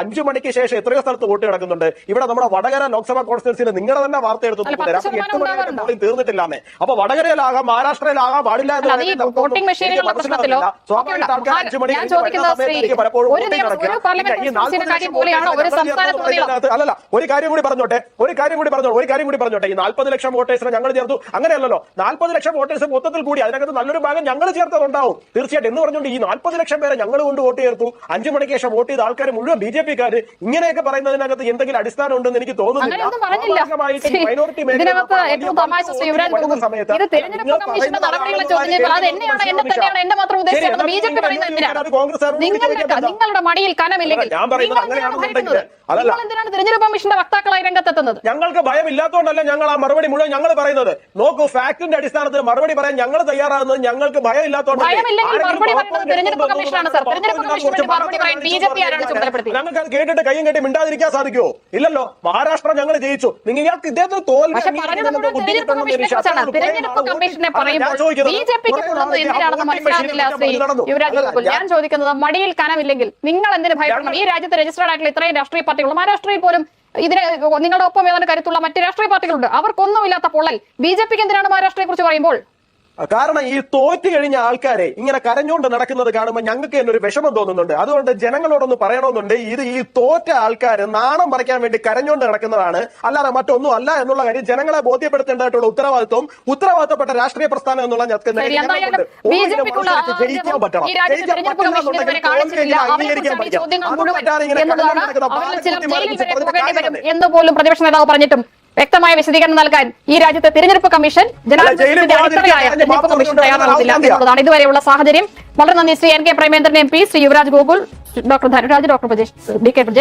അഞ്ചു മണിക്ക് ശേഷം എത്രയോ സ്ഥലത്ത് വോട്ട് കിടക്കുന്നുണ്ട്. ഇവിടെ നമ്മുടെ വടകര ലോക്സഭാ കോൺസ്റ്റൻസിയിൽ നിങ്ങളുടെ തന്നെ വാർത്ത എടുത്തു രാത്രി എട്ട് ഉണ്ടാവാറുണ്ടോ? പോളിംഗ് തീർന്നിട്ടില്ലാന്നേ. അപ്പൊ വടകരയിലാകാം മഹാരാഷ്ട്രയിലാകാം പാടില്ല എന്ന് മണി പലപ്പോഴും അല്ലല്ല ഒരു കാര്യം കൂടി പറഞ്ഞോട്ടെ. ഒരു കാര്യം കൂടി പറഞ്ഞോ ഒരു കാര്യം കൂടി പറഞ്ഞോട്ടെ. ഈ നാൽപ്പത് ലക്ഷം വോട്ടേഴ്സിനെ ഞങ്ങൾ ചേർത്തു. അങ്ങനെയല്ലല്ലോ. നാൽപ്പത് ലക്ഷം വോട്ടേഴ്സ് മൊത്തത്തിൽ കൂടി അതിനകത്ത് നല്ലൊരു ഭാഗം ഞങ്ങൾ ചേർത്തതുണ്ടാവും. തീർച്ചയായിട്ടും. എന്ന് പറഞ്ഞുകൊണ്ട് ഈ നാൽപ്പത് ലക്ഷം പേരെ ഞങ്ങൾ കൊണ്ട് വോട്ട് ചേർത്തു. അഞ്ചു മണിക്ക് ശേഷം വോട്ട് ചെയ്ത ആൾക്കാർ മുഴുവൻ ബി ജെ പിക്കാർ ഇങ്ങനെയൊക്കെ പറയുന്നതിനകത്ത് എന്തെങ്കിലും അടിസ്ഥാനം ഉണ്ടെന്ന് എനിക്ക് തോന്നുന്നില്ല. മൈനോറിറ്റി കോൺഗ്രസ്സുകാരോട് നിങ്ങളുടെ മടിയിൽ കനമില്ലെങ്കിൽ ഞാൻ പറയുന്നത് നിങ്ങൾ എന്തിനാണ്. തിരഞ്ഞെടുപ്പ് കമ്മീഷന്റെ വക്താക്കളായി രംഗത്തെത്തുന്നത്? ഞങ്ങൾക്ക് ഭയമില്ലാത്തതുകൊണ്ടല്ല ഞങ്ങൾ ആ മറുപടി മുഴുവൻ ഞങ്ങൾ പറയുന്നത്. നോക്കൂ ഫാക്ടിന്റെ അടിസ്ഥാനത്തിൽ മറുപടി പറയാൻ ഞങ്ങൾ തയ്യാറാകുന്നത് ഞങ്ങൾക്ക് ചുമതലപ്പെടുത്തിയത്? ഞങ്ങൾക്ക് അത് കേട്ടിട്ട് കയ്യും കെട്ടി മിണ്ടാതിരിക്കാൻ സാധിക്കുമോ? ഇല്ലല്ലോ. മഹാരാഷ്ട്ര ഞങ്ങൾ ജയിച്ചു. നിങ്ങൾ ഇയാൾക്ക് ഇദ്ദേഹത്തിന് ഞാൻ ചോദിക്കുന്നത് മടിയിൽ കനമില്ലെങ്കിൽ നിങ്ങൾ എന്തിനു ഭയപ്പെടണം? ഈ രാജ്യത്ത് രജിസ്റ്റേർഡ് ആയിട്ടുള്ള ഇത്രയും രാഷ്ട്രീയ പാർട്ടികൾ മഹാരാഷ്ട്രയിൽ പോലും ഇതിന് നിങ്ങളുടെ ഒപ്പം ഏതാണ്ട് കരുത്തുള്ള മറ്റ് രാഷ്ട്രീയ പാർട്ടികളുണ്ട്. അവർക്കൊന്നുമില്ലാത്ത പൊള്ളൽ. ബി ജെ പിക്ക് എന്തിനാണ് മഹാരാഷ്ട്രയെ കുറിച്ച് പറയുമ്പോൾ? കാരണം ഈ തോറ്റു കഴിഞ്ഞ ആൾക്കാരെ ഇങ്ങനെ കരഞ്ഞുകൊണ്ട് നടക്കുന്നത് കാണുമ്പോൾ ഞങ്ങൾക്ക് തന്നെ ഒരു വിഷമം തോന്നുന്നുണ്ട്. അതുകൊണ്ട് ജനങ്ങളോടൊന്ന് പറയണമെന്നുണ്ട്. ഇത് ഈ തോറ്റ ആൾക്കാർ നാണം പറിക്കാൻ വേണ്ടി കരഞ്ഞുകൊണ്ട് നടക്കുന്നതാണ്. അല്ലാതെ മറ്റൊന്നും അല്ല എന്നുള്ള കാര്യം ജനങ്ങളെ ബോധ്യപ്പെടുത്തേണ്ടതായിട്ടുള്ള ഉത്തരവാദിത്വം ഉത്തരവാദിത്തപ്പെട്ട രാഷ്ട്രീയ പ്രസ്ഥാനം എന്നുള്ള പറ്റണം. എന്ന് പോലും പ്രതിപക്ഷ നേതാവ് പറഞ്ഞിട്ടും വ്യക്തമായ വിശദീകരണം നൽകാൻ ഈ രാജ്യത്തെ തിരഞ്ഞെടുപ്പ് കമ്മീഷൻ ജനാധിപത്യത്തിന്റെ അടിത്തറയായ തിരഞ്ഞെടുപ്പ് കമ്മീഷൻ തയ്യാറാവുന്നില്ല എന്നുള്ളതാണ്. ഇതുവരെയുള്ള സാഹചര്യം. വളരെ നന്ദി. Shri N K Premachandran M P Shri Yuvaraj Gokul doctor Dhanuraj doctor Prajesh D K Prajesh